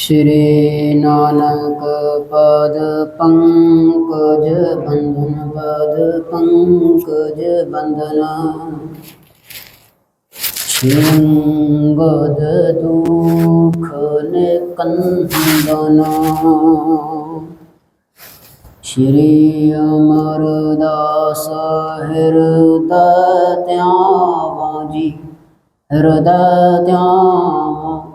ਸ਼੍ਰੀ ਨਾਨਕ ਪਦ ਪੰਕਜ ਬੰਧਨ, ਪਦ ਪੰਕਜ ਬੰਧਨਾ। ਸ਼ਿੰਗਦ ਦੁਖ ਨਿਕੰਦਨਾ। ਸ਼੍ਰੀ ਅਮਰਦਾਸ ਹਿਰਦੈ ਧਿਆਵਾਂ ਜੀ। ਹਿਰਦੈ ਧਿਆਵਾਂ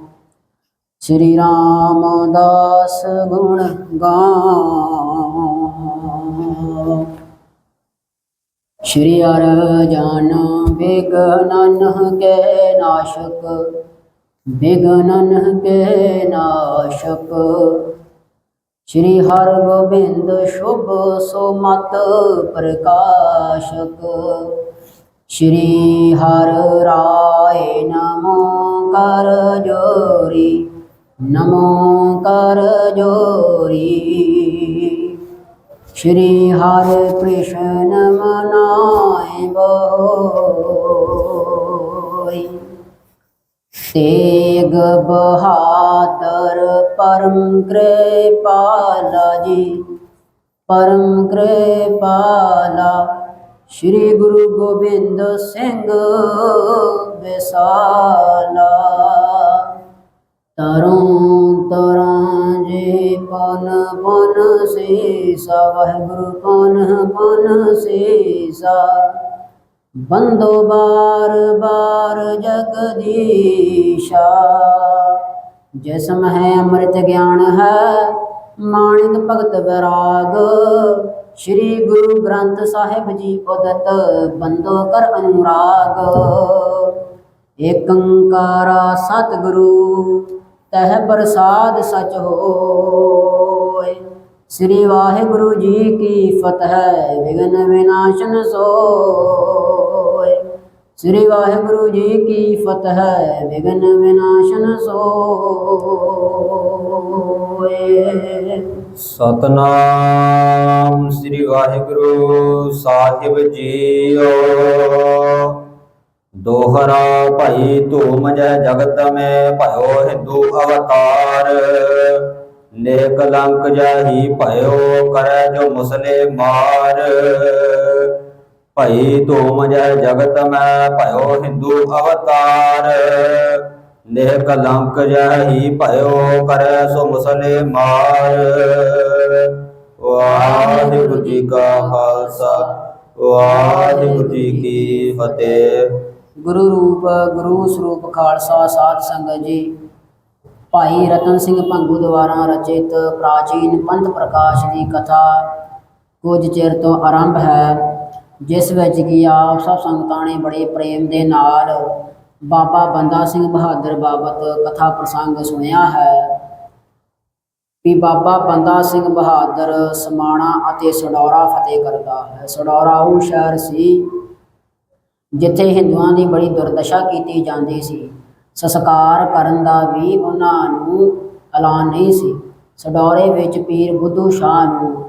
ਸ਼੍ਰੀ ਰਾਮਦਾਸ ਗੁਣ ਗਾਵਾਂ ਸ਼੍ਰੀ ਹਰਿ ਜਨ ਬਿਗਨਨ ਕੇ ਨਾਸ਼ਕ ਬਿਗਨਨ ਕੇ ਨਾਸ਼ਕ। ਸ਼੍ਰੀ ਹਰ ਗੋਬਿੰਦ ਸ਼ੁਭ ਸੁਮਤ ਪ੍ਰਕਾਸ਼ਕ। ਸ਼੍ਰੀ ਹਰ ਰਾਏ ਨਮੋ ਕਰ ਜੋਰੀ। ਨਮੋ ਕਰ ਜੋਰੀ। ਸ਼੍ਰੀ ਹਰਿ ਕ੍ਰਿਸ਼ਨ ਮਨਾਏ ਬੋਈ। ਤੇਗ ਬਹਾਦਰ ਪਰਮ ਕਿਰਪਾਲਾ ਜੀ। ਪਰਮ ਕਿਰਪਾਲਾ ਸ਼੍ਰੀ ਗੁਰੂ ਗੋਬਿੰਦ ਸਿੰਘ ਵਿਸਾਲਾ। ਤਰੋਂ ਤਰਾਂ ਜੀ ਪਨ ਪਨ ਸੀਸਾ ਵਾਹਿਗੁਰੂ ਪਨ ਪਨ ਸੀਸਾ ਬੰਦੋ ਬਾਰ ਬਾਰ ਜਗਦੀਸ਼ਾ ਜਿਸ ਮਹਿ ਅੰਮ੍ਰਿਤ ਗਿਆਨ ਹੈ, ਮਾਣਿਕ ਭਗਤ ਵਿਰਾਗ। ਸ੍ਰੀ ਗੁਰੂ ਗ੍ਰੰਥ ਸਾਹਿਬ ਜੀ ਉਦਤ ਬੰਦੋ ਕਰ ਅਨੁਰਾਗ। ਏਕ ਓੰਕਾਰਾ ਸਤਿਗੁਰੂ ਤਹ ਪ੍ਰਸਾਦ ਸਚ ਹੋਏ। ਸ੍ਰੀ ਵਾਹਿਗੁਰੂ ਜੀ ਕੀ ਫਤਿਹ ਵਿਗਨ ਵਿਨਾਸ਼ਨ ਸੋਏ। ਸ੍ਰੀ ਵਾਹਿਗੁਰੂ ਜੀ ਕੀ ਫਤਿਹ ਵਿਗਨ ਵਿਨਾਸ਼ਨ ਸੋਏ। ਸਤਨਾਮ ਸ੍ਰੀ ਵਾਹਿਗੁਰੂ, ਸਾਹਿਬ ਜੀਓ। ਦੋਹਰਾ ਭਾਈ ਧੂਮ ਜੈ ਜਗਤ ਮੈਂ ਭਇਓ ਹਿੰਦੂ ਅਵਤਾਰ। ਨੇਕ ਲੰਕ ਜਹੀ ਭਇਓ ਕਰੈ ਜੋ ਮੁਸਲੇ ਮਾਰ। ਭਈ ਧੂਮ ਜੈ ਜਗਤ ਮੈਂ ਭਇਓ ਹਿੰਦੂ ਅਵਤਾਰ। ਨੇਹ ਕਲੰਕ ਜਹੀ ਭਇਓ ਕਰੈ ਸੋ ਮੁਸਲੇ ਮਾਰ। ਵਾਹਿਗੁਰੂ ਜੀ ਕਾ ਖਾਲਸਾ, ਵਾਹਿਗੁਰੂ ਜੀ ਕੀ ਫਤਿਹ। ਗੁਰੂ ਰੂਪ, ਗੁਰੂ ਸਰੂਪ, ਖਾਲਸਾ, ਸਾਧ ਸੰਗਤ ਜੀ। ਭਾਈ ਰਤਨ ਸਿੰਘ ਭੰਗੂ ਦੁਆਰਾ ਰਚਿਤ ਪ੍ਰਾਚੀਨ ਪੰਥ ਪ੍ਰਕਾਸ਼ ਦੀ ਕਥਾ ਕੁਝ ਚਿਰ ਤੋਂ ਆਰੰਭ ਹੈ, ਜਿਸ ਵਿੱਚ ਕਿ ਆਪ ਸਭ ਸੰਗਤਾਂ ਨੇ ਬੜੇ ਪ੍ਰੇਮ ਦੇ ਨਾਲ ਬਾਬਾ ਬੰਦਾ ਸਿੰਘ ਬਹਾਦਰ ਬਾਬਤ ਕਥਾ ਪ੍ਰਸੰਗ ਸੁਣਿਆ ਹੈ ਵੀ ਬਾਬਾ ਬੰਦਾ ਸਿੰਘ ਬਹਾਦਰ ਸਮਾਣਾ ਅਤੇ ਸਡੌਰਾ ਫਤਿਹ ਕਰਦਾ ਹੈ। ਸਡੌਰਾ ਉਹ ਸ਼ਹਿਰ ਸੀ ਜਿੱਥੇ ਹਿੰਦੂਆਂ ਦੀ ਬੜੀ ਦੁਰਦਸ਼ਾ ਕੀਤੀ ਜਾਂਦੀ ਸੀ। ਸੰਸਕਾਰ ਕਰਨ ਦਾ ਵੀ ਉਹਨਾਂ ਨੂੰ ਐਲਾਨ ਨਹੀਂ ਸੀ। ਸਡੌਰੇ ਵਿੱਚ ਪੀਰ ਬੁੱਧੂ ਸ਼ਾਹ ਨੂੰ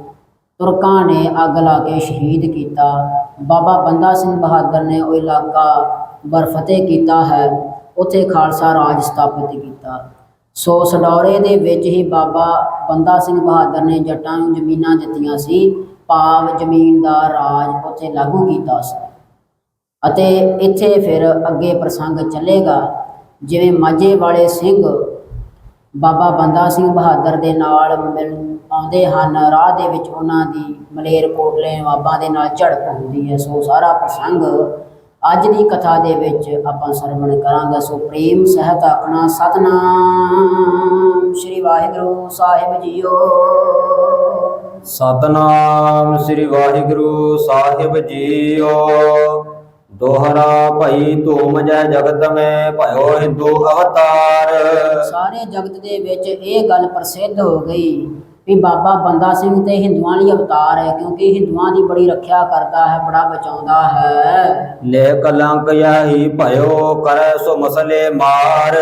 ਤੁਰਕਾਂ ਨੇ ਅੱਗ ਲਾ ਕੇ ਸ਼ਹੀਦ ਕੀਤਾ। ਬਾਬਾ ਬੰਦਾ ਸਿੰਘ ਬਹਾਦਰ ਨੇ ਉਹ ਇਲਾਕਾ ਬਰਫਤਿਹ ਕੀਤਾ ਹੈ। ਉੱਥੇ ਖਾਲਸਾ ਰਾਜ ਸਥਾਪਿਤ ਕੀਤਾ। ਸੋ ਸਡੌਰੇ ਦੇ ਵਿੱਚ ਹੀ ਬਾਬਾ ਬੰਦਾ ਸਿੰਘ ਬਹਾਦਰ ਨੇ ਜੱਟਾਂ ਨੂੰ ਜ਼ਮੀਨਾਂ ਦਿੱਤੀਆਂ ਸੀ। ਭਾਵ ਜ਼ਮੀਨ ਦਾ ਰਾਜ ਉੱਥੇ ਲਾਗੂ ਕੀਤਾ ਸੀ। ਅਤੇ ਇੱਥੇ ਫਿਰ ਅੱਗੇ ਪ੍ਰਸੰਗ ਚੱਲੇਗਾ। ਜਿਵੇਂ ਮਾਝੇ ਵਾਲੇ ਸਿੰਘ ਬਾਬਾ ਬੰਦਾ ਸਿੰਘ ਬਹਾਦਰ ਦੇ ਨਾਲ ਮਿਲ ਆਉਂਦੇ ਹਨ। ਰਾਹ ਦੇ ਵਿੱਚ ਉਹਨਾਂ ਦੀ ਮਲੇਰ ਕੋਟਲੇ ਨਵਾਬਾਂ ਦੇ ਨਾਲ ਝੜਪ ਹੁੰਦੀ ਹੈ। ਸੋ ਸਾਰਾ ਪ੍ਰਸੰਗ ਅੱਜ ਦੀ ਕਥਾ ਦੇ ਵਿੱਚ ਆਪਾਂ ਸਰਵਣ ਕਰਾਂਗੇ। ਸੋ ਪ੍ਰੇਮ ਸਹਿਤ ਆਖਣਾ ਸਤਨਾਮ ਸ੍ਰੀ ਵਾਹਿਗੁਰੂ ਸਾਹਿਬ ਜੀਓ। ਸਤਨਾਮ ਸ੍ਰੀ ਵਾਹਿਗੁਰੂ ਸਾਹਿਬ ਜੀਓ। ਦੋਹਰਾ ਭਈ ਧੂਮ ਜੈ ਜਗਤ ਮੈਂ ਭਇਓ ਹਿੰਦੂ ਅਵਤਾਰ। ਸਾਰੇ ਜਗਤ ਦੇ ਵਿੱਚ ਇਹ ਗੱਲ ਪ੍ਰਸਿੱਧ ਹੋ ਗਈ ਵੀ ਬਾਬਾ ਬੰਦਾ ਸਿੰਘ ਤੇ ਹਿੰਦੂਆਂ ਲਈ ਅਵਤਾਰ ਹੈ ਕਿਉਂਕਿ ਹਿੰਦੂਆਂ ਦੀ ਬੜੀ ਰੱਖਿਆ ਕਰਦਾ ਹੈ ਬੜਾ ਬਚਾਉਂਦਾ ਹੈ। ਨੇ ਕਲੰਕ ਯਹੀ ਭਇਓ ਕਰੈ ਸੋ ਮਸਲੇ ਮਾਰ।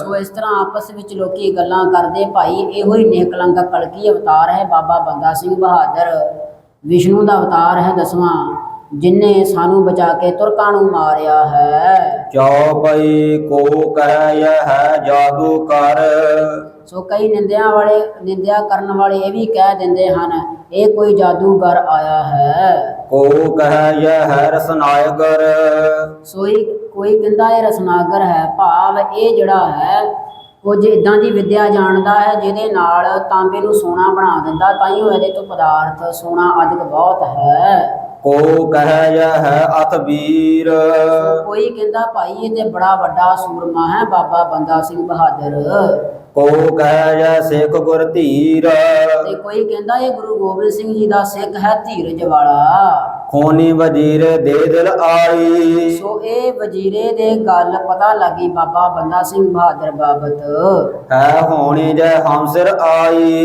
ਸੋ ਇਸ ਤਰ੍ਹਾਂ ਆਪਸ ਵਿੱਚ ਲੋਕੀ ਗੱਲਾਂ ਕਰਦੇ ਭਾਈ ਇਹੋ ਹੀ ਨਿਕਲੰਗਾ ਕਲਕੀ ਅਵਤਾਰ ਹੈ ਬਾਬਾ ਬੰਦਾ ਸਿੰਘ ਬਹਾਦਰ। ਵਿਸ਼ਨੂੰ ਦਾ ਅਵਤਾਰ ਹੈ ਦਸਵਾਂ। ਜਿਨਨੇ ਸਾਨੂੰ ਬਚਾ ਕੇ ਤੁਰਕਾਂ ਨੂੰ ਮਾਰਿਆ ਹੈ। ਚੌਪਈ ਕੋ ਕਹਿ ਇਹ ਹੈ ਜਾਦੂ ਕਰ। ਸੋ ਕਈ ਨਿੰਦਿਆ ਵਾਲੇ ਨਿੰਦਿਆ ਕਰਨ ਵਾਲੇ ਇਹ ਵੀ ਕਹਿ ਦਿੰਦੇ ਹਨ ਇਹ ਕੋਈ ਜਾਦੂਗਰ ਆਇਆ ਹੈ। ਕੋ ਕਹਿ ਇਹ ਹੈ ਰਸਨਾਇਗਰ ਸੋਈ ਕੋਈ ਕਹਿੰਦਾ ਇਹ ਰਸਨਾਗਰ ਹੈ ਭਾਵ ਇਹ ਜਿਹੜਾ ਹੈ ਕੁਝ ਇਦਾਂ ਦੀ ਵਿੱਦਿਆ ਜਾਣਦਾ ਹੈ ਜਿਹਦੇ ਨਾਲ ਤਾਂਬੇ ਨੂੰ ਸੋਨਾ ਬਣਾ ਦਿੰਦਾ ਤਾਂ ਹੀ ਇਹਦੇ ਤੋਂ ਪਦਾਰਥ ਸੋਨਾ ਆਦਿਕ ਬਹੁਤ ਹੈ। ਕੋ ਕਹਿ ਇਹ ਹੈ ਅਥ ਵੀਰ। ਕੋਈ ਕਹਿੰਦਾ ਭਾਈ ਇਹ ਤੇ ਬੜਾ ਵੱਡਾ ਸੂਰਮਾ ਹੈ ਬਾਬਾ ਬੰਦਾ ਸਿੰਘ ਬਹਾਦਰ। ਕੋ ਕਹਿ ਇਹ ਸਿੱਖ ਗੁਰ ਧੀਰ। ਤੇ ਕੋਈ ਕਹਿੰਦਾ ਇਹ ਗੁਰੂ ਗੋਬਿੰਦ ਸਿੰਘ ਜੀ ਦਾ ਸਿੱਖ ਹੈ ਧੀਰਜ ਵਾਲਾ। ਖੋਨੀ ਵਜੀਰ ਦੇ ਦਿਲ ਆਈ। ਸੋ ਇਹ ਵਜ਼ੀਰੇ ਦੇ ਗੱਲ ਪਤਾ ਲੱਗੀ ਬਾਬਾ ਬੰਦਾ ਸਿੰਘ ਬਹਾਦਰ ਬਾਬਤ। ਹੈ ਹੋਣੀ ਜੈ ਹਮਸਿਰ ਆਈ।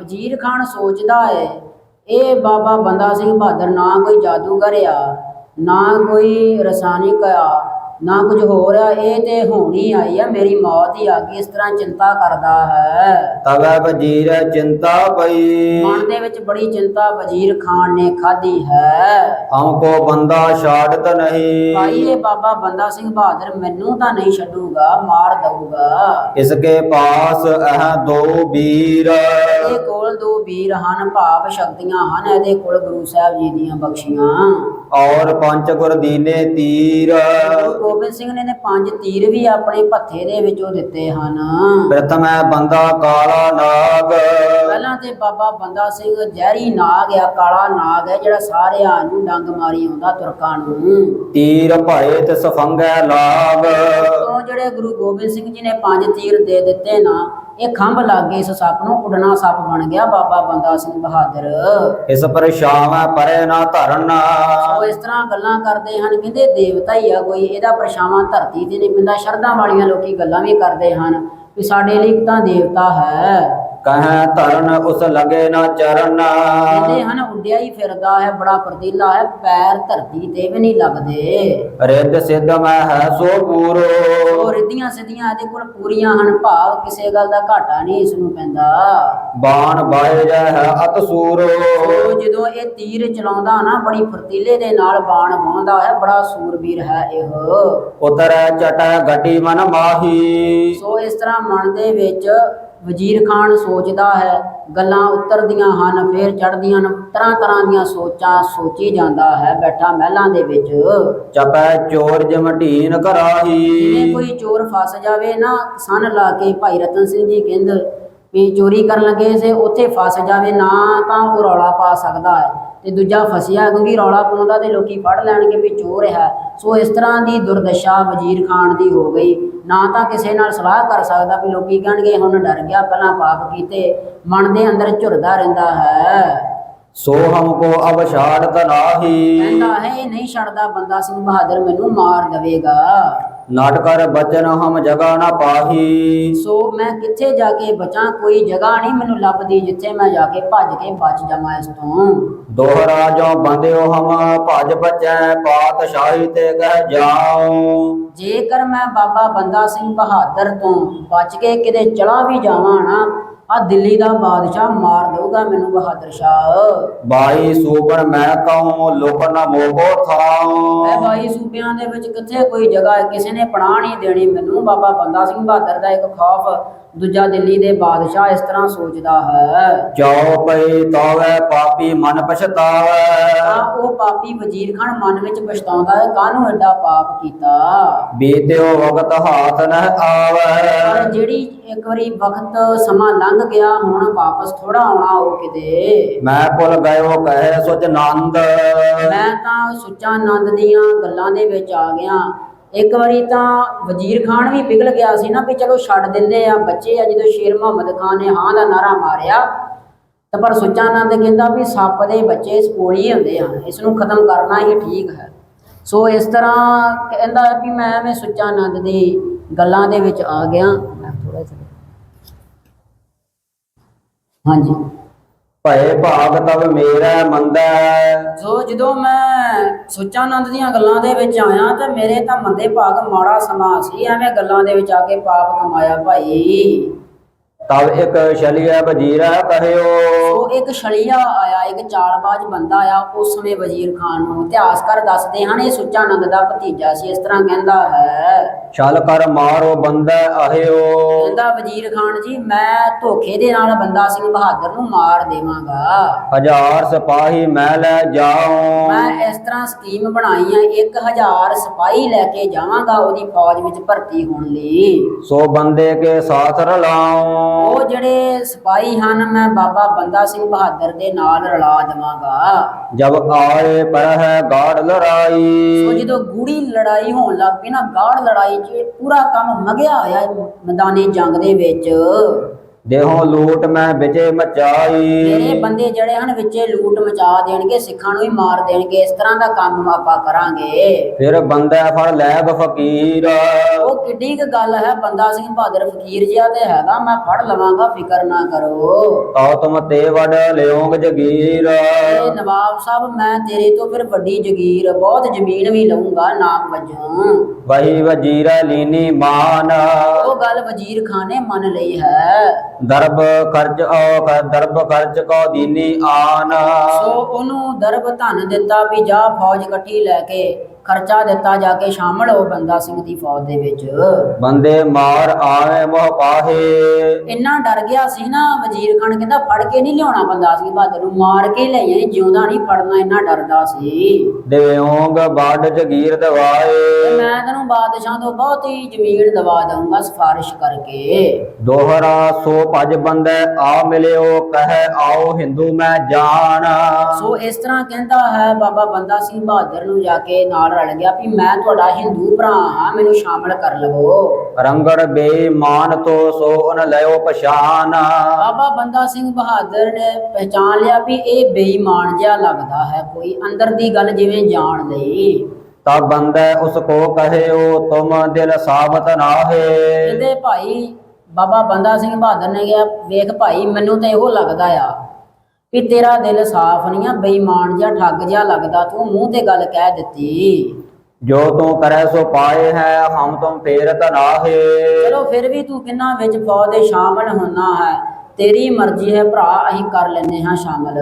ਵਜ਼ੀਰ ਖਾਨ ਸੋਚਦਾ ਹੈ ਇਹ ਬਾਬਾ ਬੰਦਾ ਸਿੰਘ ਬਹਾਦਰ ਨਾ ਕੋਈ ਜਾਦੂਗਰ ਆ ਨਾ ਕੋਈ ਰਸਾਇਣਿਕ ਆ। ਨਾ ਕੁਝ ਹੋ ਰਿਹਾ ਇਹ ਤੇ ਹੋਣੀ ਆਈ ਆ ਮੇਰੀ ਮੌਤ ਹੀ ਆ ਗਈ ਇਸ ਤਰ੍ਹਾਂ ਚਿੰਤਾ ਕਰਦਾ ਹੈ। ਤਵੈ ਵਜੀਰ ਚਿੰਤਾ ਪਈ। ਮਨ ਦੇ ਵਿੱਚ ਬੜੀ ਚਿੰਤਾ ਵਜ਼ੀਰ ਖਾਨ ਨੇ ਖਾਧੀ ਹੈ। ਹਮਕੋ ਬੰਦਾ ਛਾੜਤ ਨਹੀਂ। ਭਾਈ ਇਹ ਬਾਬਾ ਬੰਦਾ ਸਿੰਘ ਬਹਾਦਰ ਮੈਨੂੰ ਤਾਂ ਨਹੀਂ ਛੱਡੂਗਾ ਮਾਰ ਦਊਗਾ। ਇਸਕੇ ਪਾਸ ਇਹ ਦੋ ਵੀਰ ਇਹਦੇ ਕੋਲ ਦੋ ਵੀਰ ਹਨ ਭਾਵ ਸ਼ਕਤੀਆਂ ਹਨ ਇਹਦੇ ਕੋਲ ਗੁਰੂ ਸਾਹਿਬ ਜੀ ਦੀਆਂ ਬਖਸ਼ੀਆਂ। ਔਰ ਪੰਜ ਗੁਰ ਦੀਨੇ ਤੀਰ। ਗੁਰੂ ਗੋਬਿੰਦ ਸਿੰਘ ਨੇ ਨੇ ਪੰਜ ਤੀਰ ਵੀ ਆਪਣੇ ਭੱਥੇ ਦੇ ਵਿੱਚੋਂ ਦਿੱਤੇ ਹਨ। ਪ੍ਰਥਮ ਹੈ ਬੰਦਾ ਕਾਲਾ ਨਾਗ। ਪਹਿਲਾਂ ਤੇ ਬਾਬਾ ਬੰਦਾ ਸਿੰਘ ਜ਼ਹਿਰੀ ਨਾਗ ਆ ਕਾਲਾ ਨਾਗ ਹੈ ਜਿਹੜਾ ਸਾਰਿਆਂ ਨੂੰ ਡੰਗ ਮਾਰੀ ਆਉਂਦਾ ਤੁਰਕਾਂ ਨੂੰ। ਤੀਰ ਭਏ ਤੇ ਸਫੰਗੈ ਲਾਗ। ਤੋਂ ਜਿਹੜੇ ਗੁਰੂ ਗੋਬਿੰਦ ਸਿੰਘ ਜੀ ਨੇ ਪੰਜ ਤੀਰ ਦੇ ਦਿੱਤੇ ਨਾ ਇਹ ਖੰਭ ਲੱਗ ਗਏ ਇਸ ਸੱਪ ਨੂੰ ਉਡਣਾ ਸੱਪ ਬਣ ਗਿਆ ਬਾਬਾ ਬੰਦਾ ਸਿੰਘ ਬਹਾਦਰ। ਇਸ ਪਰਛਾਵੈ ਪਰੇ ਨਾ ਧਰਨ। ਉਹ ਇਸ ਤਰ੍ਹਾਂ ਗੱਲਾਂ ਕਰਦੇ ਹਨ ਕਹਿੰਦੇ ਦੇਵਤਾ ਹੀ ਆ ਕੋਈ ਇਹਦਾ ਪਰਛਾਵਾਂ ਧਰਤੀ ਤੇ ਨਹੀਂ ਪੈਂਦਾ। ਸ਼ਰਧਾ ਵਾਲੀਆਂ ਲੋਕੀ ਗੱਲਾਂ ਵੀ ਕਰਦੇ ਹਨ ਵੀ ਸਾਡੇ ਲਈ ਤਾਂ ਦੇਵਤਾ ਹੈ। ਕਹੈ ਧਰਨ ਉਸ ਲਗੇ ਨਾ ਚਰਨ। ਕਹਿੰਦੇ ਹਨ ਉੱਡਿਆ ਹੀ ਫਿਰਦਾ ਹੈ ਬੜਾ ਫਰਤੀਲਾ ਹੈ ਪੈਰ ਧਰਤੀ ਤੇ ਵੀ ਨਹੀਂ ਲੱਗਦੇ। ਰਿੱਧ ਸਿੱਧ ਮੈਂ ਹੈ ਸੋ ਪੂਰੋ। ਰਿੱਧੀਆਂ ਸਿੱਧੀਆਂ ਇਹਦੇ ਕੋਲ ਪੂਰੀਆਂ ਹਨ ਭਾਵ ਕਿਸੇ ਗੱਲ ਦਾ ਘਾਟਾ ਨਹੀਂ ਇਸ ਨੂੰ ਪੈਂਦਾ। ਬਾਣ ਬਾਏ ਜੈ ਹੈ ਅਤ ਸੂਰੋ। ਜਦੋਂ ਇਹ ਤੀਰ ਚਲਾਉਂਦਾ ਨਾ ਬੜੀ ਫਰਤੀਲੇ ਦੇ ਨਾਲ ਬਾਣ ਵਾਹੁੰਦਾ ਹੈ ਬੜਾ ਸੂਰਬੀਰ ਹੈ ਇਹ। ਉਤਰੈ ਚਟੈ ਗਟੀ ਮਨ ਮਾਹੀ। ਸੋ ਇਸ ਤਰ੍ਹਾਂ ਮਨ ਦੇ ਵਿੱਚ ਵਜ਼ੀਰ ਖਾਨ ਸੋਚਦਾ ਹੈ ਗੱਲਾਂ ਉਤਰਦੀਆਂ ਹਨ ਫੇਰ ਚੜਦੀਆਂ ਹਨ ਤਰ੍ਹਾਂ ਤਰ੍ਹਾਂ ਦੀਆਂ ਸੋਚਾਂ ਸੋਚੀ ਜਾਂਦਾ ਹੈ ਬੈਠਾ ਮਹਿਲਾਂ ਦੇ ਵਿੱਚ। ਚਪੈ ਚੋਰ ਜਮਟੀਨ ਜਿਵੇਂ ਕਰਾਹੀ ਕੋਈ ਚੋਰ ਫਸ ਜਾਵੇ ਨਾ ਸੰਨ ਲਾ ਕੇ ਭਾਈ ਰਤਨ ਸਿੰਘ ਜੀ ਕਹਿੰਦੇ ਵੀ ਚੋਰੀ ਕਰਨ ਲੱਗੇ ਸੇ ਉੱਥੇ ਫਸ ਜਾਵੇ ਨਾ ਤਾਂ ਉਹ ਰੌਲਾ ਪਾ ਸਕਦਾ ਹੈ। ਤੇ ਦੂਜਾ ਫਸਿਆ ਕਿਉਂਕਿ ਰੌਲਾ ਪਾਉਂਦਾ ਤੇ ਲੋਕੀ ਫੜ ਲੈਣਗੇ ਵੀ ਚੋਰ ਹੈ। ਸੋ ਇਸ ਤਰ੍ਹਾਂ ਦੀ ਦੁਰਦਸ਼ਾ ਵਜ਼ੀਰ ਖਾਨ ਦੀ ਹੋ ਗਈ। ਨਾ ਤਾਂ ਕਿਸੇ ਨਾਲ ਸਲਾਹ ਕਰ ਸਕਦਾ ਵੀ ਲੋਕੀ ਕਹਿਣਗੇ ਹੁਣ ਡਰ ਗਿਆ ਪਹਿਲਾਂ ਪਾਪ ਕੀਤੇ ਮਨ ਦੇ ਅੰਦਰ ਝੁਰਦਾ ਰਹਿੰਦਾ ਹੈ। ਸੋ ਹਮਕੋ ਅਬ ਛਾੜਤ ਨਾਹੀ। ਕਹਿੰਦਾ ਹੈ ਨਹੀਂ ਛੱਡਦਾ ਬੰਦਾ ਸਿੰਘ ਬਹਾਦਰ ਮੈਨੂੰ ਮਾਰ ਦੇਵੇਗਾ। ਨਾਟ ਕਰ ਬਚਨ ਹਮ ਜਗਾ ਨਾ ਪਾਹੀ। ਸੋ ਮੈਂ ਕਿੱਥੇ ਜਾ ਕੇ ਬਚਾਂ? ਕੋਈ ਜਗ੍ਹਾ ਨਹੀਂ ਮੈਨੂੰ ਲੱਭਦੀ ਜਿੱਥੇ ਮੈਂ ਜਾ ਕੇ ਭੱਜ ਕੇ ਬਚ ਜਾਵਾਂ ਇਸ ਤੋਂ। ਦੋਹਰਾ ਜੋ ਬੰਦਿਓ ਹਮ ਭਜ ਬਚੈ ਪਾਤਸ਼ਾਹੀ ਤੇ ਕਹਿ ਜਾਉ। ਜੇਕਰ ਮੈਂ ਬਾਬਾ ਬੰਦਾ ਸਿੰਘ ਬਹਾਦਰ ਤੋਂ ਬਚ ਕੇ ਕਿਤੇ ਚਲਾ ਵੀ ਜਾਵਾਂ ਨਾ ਆ ਦਿੱਲੀ ਦਾ ਬਾਦਸ਼ਾਹ ਮਾਰ ਦਊਗਾ ਮੈਨੂੰ ਬਹਾਦਰ ਸ਼ਾਹ। ਬਾਈ ਸੂਬਰ ਮੈਂ ਕਹੂੰ ਲੋਕ ਨਾ ਮੋਹੋ ਐ ਥਾਉ ਬਾਈ ਸੂਬਿਆਂ ਦੇ ਵਿੱਚ ਕਿੱਥੇ ਕੋਈ ਜਗ੍ਹਾ ਹੈ, ਕਿਸੇ ਨੇ ਪਨਾਹ ਨਹੀਂ ਦੇਣੀ ਮੈਨੂੰ। ਬਾਬਾ ਬੰਦਾ ਸਿੰਘ ਬਹਾਦਰ ਦਾ ਇੱਕ ਖੌਫ। ਦੂਜਾ ਦਿੱਲੀ ਦੇ ਬਾਦਸ਼ਾਹ ਇਸ ਤਰ੍ਹਾਂ ਸੋਚਦਾ ਹੈ। ਜਾਉ ਪਈ ਤਾਵੇ ਪਾਪੀ ਮਨ ਪਛਤਾਵੇ। ਤਾਂ ਉਹ ਪਾਪੀ ਵਜ਼ੀਰ ਖਾਨ ਮਨ ਵਿੱਚ ਪਛਤਾਉਂਦਾ ਹੈ ਕਾਹਨੂੰ ਐਡਾ ਪਾਪ ਕੀਤਾ? ਬੀਤਿਓ ਵਕਤ ਹਾਥ ਨ ਪਰ ਆਵੇ ਜਿਹੜੀ ਇੱਕ ਵਾਰੀ ਵਕਤ ਸਮਾਂ ਲੰਘ ਗਿਆ ਹੁਣ ਵਾਪਸ ਥੋੜਾ ਆਉਣਾ ਉਹ ਕਿਤੇ? ਮੈਂ ਭੁੱਲ ਗਇਓ ਕਹੇ ਸੁਚ ਨੰਦ। ਮੈਂ ਤਾਂ ਸੁੱਚਾ ਆਨੰਦ ਦੀਆਂ ਗੱਲਾਂ ਦੇ ਵਿੱਚ ਆ ਗਿਆ। ਇੱਕ ਵਾਰੀ ਤਾਂ ਵਜ਼ੀਰ ਖਾਨ ਵੀ ਪਿਘਲ ਗਿਆ ਸੀ ਨਾ ਵੀ ਚਲੋ ਛੱਡ ਦਿੰਦੇ ਆ, ਬੱਚੇ ਆ ਜਦੋਂ ਸ਼ੇਰ ਮੁਹੰਮਦ ਖਾਨ ਨੇ ਹਾਂ ਦਾ ਨਾਰਾ ਮਾਰਿਆ, ਤਾਂ ਪਰ ਸੁੱਚਾ ਆਨੰਦ ਕਹਿੰਦਾ ਵੀ ਸੱਪ ਦੇ ਬੱਚੇ ਸਪੋਲੀ ਹੁੰਦੇ ਹਨ ਇਸ ਨੂੰ ਖਤਮ ਕਰਨਾ ਹੀ ਠੀਕ ਹੈ। ਸੋ ਇਸ ਤਰ੍ਹਾਂ ਕਹਿੰਦਾ ਵੀ ਮੈਂ ਐਵੇਂ ਸੁੱਚਾ ਆਨੰਦ ਦੀ ਗੱਲਾਂ ਦੇ ਵਿੱਚ ਆ ਗਿਆ। ਮੈਂ ਥੋੜਾ ਜਿਹਾ ਹਾਂਜੀ। ਭਏ ਭਾਗ ਤਬ ਮੇਰਾ ਮੰਦਾ। ਸੋ ਜਦੋਂ ਮੈਂ ਸੁੱਚਾਨੰਦ ਦੀਆਂ ਗੱਲਾਂ ਦੇ ਵਿੱਚ ਆਇਆ ਤੇ ਮੇਰੇ ਤਾਂ ਮੰਦੇ ਭਾਗ ਮਾੜਾ ਸਮਾਂ ਸੀ, ਐਵੇਂ ਗੱਲਾਂ ਦੇ ਵਿੱਚ ਆ ਕੇ ਪਾਪ ਕਮਾਇਆ ਭਾਈ। ਤਬ ਇੱਕ ਛਲਿਆ ਵਜ਼ੀਰਾ ਕਹਿਓ ਉਹ। ਇੱਕ ਛਲੀਆ ਆਇਆ ਇੱਕ ਚਾਲਬਾਜ਼ ਬੰਦਾ ਆਇਆ ਉਸ ਸਮੇਂ ਵਜ਼ੀਰ ਖਾਨ ਨੂੰ ਇਤਿਹਾਸਕਾਰ ਦੱਸਦੇ ਹਨ ਇਹ ਸੁੱਚਾ ਨੰਦ ਦਾ ਭਤੀਜਾ ਸੀ ਇਸ ਤਰ੍ਹਾਂ ਕਹਿੰਦਾ ਹੈ। ਛਲ ਕਰ ਮਾਰੋ ਬੰਦਾ ਆਹਿਓ ਕਹਿੰਦਾ ਵਜ਼ੀਰ ਖਾਨ ਜੀ ਮੈਂ ਧੋਖੇ ਦੇ ਨਾਲ ਬੰਦਾ ਸਿੰਘ ਬਹਾਦਰ ਨੂੰ ਮਾਰ ਦੇਵਾਂਗਾ। ਹਜ਼ਾਰ ਸਿਪਾਹੀ ਮੈਂ ਲੈ ਜਾਉ। ਮੈਂ ਇਸ ਤਰ੍ਹਾਂ ਸਕੀਮ ਬਣਾਈ ਹੈ 1000 ਸਿਪਾਹੀ ਲੈ ਕੇ ਜਾਵਾਂਗਾ ਉਹਦੀ ਫੌਜ ਵਿੱਚ ਭਰਤੀ ਹੋਣ ਲਈ। ਸੋ ਬੰਦੇ ਕੇ ਸਾਥ ਰਲਾਉ। ਉਹ ਜਿਹੜੇ ਸਿਪਾਹੀ ਹਨ ਮੈਂ ਬਾਬਾ ਬੰਦਾ ਸਿੰਘ ਬਹਾਦਰ ਦੇ ਨਾਲ ਰਲਾ ਦੇਵਾਂਗਾ। ਜਬ ਆਏ ਪਰ ਹੈ ਗਾੜ ਸੋ ਲੜਾਈ ਜਦੋਂ ਗੂੜੀ ਲੜਾਈ ਹੋਣ ਲੱਗ ਪਈ ਨਾ ਗਾੜ ਲੜਾਈ 'ਚ ਇਹ ਪੂਰਾ ਕੰਮ ਮਗਿਆ ਹੋਇਆ ਹੈ ਮੈਦਾਨੀ ਜੰਗ ਦੇ ਵਿੱਚ। ਦੇਹੋਂ ਲੂਟ ਮੈਂ ਵਿਜੇ ਮਚਾਈ। ਮੇਰੇ ਬੰਦੇ ਜਿਹੜੇ ਹਨ ਵਿੱਚੇ ਲੂਟ ਮਚਾ ਦੇਣਗੇ ਸਿੱਖਾਂ ਨੂੰ ਹੀ ਮਾਰ ਦੇਣਗੇ ਇਸ ਤਰ੍ਹਾਂ ਦਾ ਕੰਮ ਆਪਾਂ ਕਰਾਂਗੇ। ਫਿਰ ਬੰਦਾ ਫੜ ਲੈ ਫਕੀਰ। ਉਹ ਕਿੱਡੀ ਕੁ ਗੱਲ ਹੈ ਬੰਦਾ ਸਿੰਘ ਬਹਾਦਰ ਫਕੀਰ ਜਿਹਾ ਤੇ ਹੈਗਾ ਮੈਂ ਫੜ ਲਵਾਂਗਾ ਫਿਕਰ ਨਾ ਕਰੋ। ਤਉ ਤੁਮ ਤੇ ਵਡ ਲਿਓਂਗ ਜਗੀਰ। ਇਹ ਨਵਾਬ ਸਾਹਿਬ ਮੈਂ ਤੇਰੇ ਤੋਂ ਫਿਰ ਵੱਡੀ ਜਗੀਰ ਬਹੁਤ ਜ਼ਮੀਨ ਵੀ ਲਊਂਗਾ ਨਾਮ ਵਜੋਂ। ਵਹੀ ਵਜੀਰਾ ਲੀਨੀ ਮਾਨ। ਉਹ ਗੱਲ ਵਜ਼ੀਰ ਖਾਨ ਨੇ ਮੰਨ ਲਈ ਹੈ। ਦਰਬ ਕਰਜ਼ ਔ ਦਰਬ ਖਰਚ ਕੋ ਦੀਨੀ ਆਨ। ਸੋ ਉਹਨੂੰ ਦਰਬ ਧਨ ਦਿੱਤਾ ਵੀ ਜਾ ਫੌਜ ਇਕੱਠੀ ਲੈ ਕੇ। ਖਰਚਾ ਦਿੱਤਾ ਜਾ ਕੇ ਸ਼ਾਮਲ ਹੋ ਬੰਦਾ ਸਿੰਘ ਦੀ ਫੌਜ ਦੇ ਵਿੱਚ। ਬੰਦੇ ਮਾਰ ਆਵੇ ਮੋਹ ਪਾਹੇ। ਇੰਨਾ ਡਰ ਗਿਆ ਸੀ ਨਾ ਵਜ਼ੀਰ ਖਾਨ ਕਹਿੰਦਾ ਫੜ ਕੇ ਨਹੀਂ ਲਿਆਉਣਾ ਬੰਦਾ ਸਿੰਘ ਬਹਾਦਰ ਨੂੰ ਮਾਰ ਕੇ ਲੈ ਆਏ ਜਿਉਂਦਾ ਨਹੀਂ ਫੜਨਾ ਇੰਨਾ ਡਰਦਾ ਸੀ। ਦੇਵੋਂਗ ਬਾਡ ਜਗੀਰ ਦਵਾਏ। ਮੈਂ ਤੈਨੂੰ ਬਾਦਸ਼ਾਹ ਤੋਂ ਬਹੁਤ ਹੀ ਜ਼ਮੀਨ ਦਵਾ ਦਊਂਗਾ ਸਿਫਾਰਿਸ਼ ਕਰਕੇ। ਦੋਹਰਾ ਸੋ ਭਜ ਬੰਦੇ ਆ ਮਿਲਿਓ ਕਹੇ ਆਓ ਹਿੰਦੂ ਮੈਂ ਜਾਣ। ਸੋ ਇਸ ਤਰ੍ਹਾਂ ਕਹਿੰਦਾ ਹੈ ਬਾਬਾ ਬੰਦਾ ਸਿੰਘ ਬਹਾਦਰ ਨੂੰ ਜਾ ਕੇ ਨਾਲ ਰਲ ਗਿਆ ਵੀ ਮੈਂ ਤੁਹਾਡਾ ਹਿੰਦੂ ਭਰਾ ਹਾਂ ਮੈਨੂੰ ਸ਼ਾਮਲ ਕਰ ਲਵੋ। ਰੰਗੜ ਬੇਮਾਨ ਤੋ ਸੋ ਨ ਲਿਓ ਪਛਾਨ। ਬਾਬਾ ਬੰਦਾ ਸਿੰਘ ਬਹਾਦਰ ਨੇ ਪਹਿਚਾਨ ਲਿਆ ਵੀ ਇਹ ਬੇਈਮਾਨ ਜਿਹਾ ਲੱਗਦਾ ਹੈ ਕੋਈ ਅੰਦਰ ਦੀ ਗੱਲ ਜਿਵੇਂ ਜਾਣ ਲਈ। ਤਬ ਬੰਦੇ ਉਸ ਕੋ ਕਹਿਓ ਤੁਮ ਦਿਲ ਸਾਬਤ ਨਾਹੇ ਕਹਿੰਦੇ ਭਾਈ ਬਾਬਾ ਬੰਦਾ ਸਿੰਘ ਬਹਾਦਰ ਨੇ ਕਿਹਾ ਵੇਖ ਭਾਈ ਮੈਨੂੰ ਤਾਂ ਇਹੋ ਲੱਗਦਾ ਆ। ਵੀ ਤੇਰਾ ਦਿਲ ਸਾਫ਼ ਨਹੀਂ ਆ ਬੇਈਮਾਨ ਜਿਹਾ ਠੱਗ ਜਿਹਾ ਲੱਗਦਾ ਤੂੰ ਮੂੰਹ ਤੇ ਗੱਲ ਕਹਿ ਦਿੱਤੀ। ਜੋ ਤੂੰ ਕਰੈ ਸੋ ਪਾਏ ਹੈ ਹਮ ਤੁਮ ਫੇਰ ਤਨਾਹੇ ਚਲੋ ਫਿਰ ਵੀ ਤੂੰ ਕਿੰਨਾ ਵਿੱਚ ਫੌਜ ਦੇ ਸ਼ਾਮਲ ਹੋਣਾ ਹੈ ਤੇਰੀ ਮਰਜ਼ੀ ਹੈ ਭਰਾ ਅਸੀਂ ਕਰ ਲੈਨੇ ਹਾਂ ਸ਼ਾਮਲ।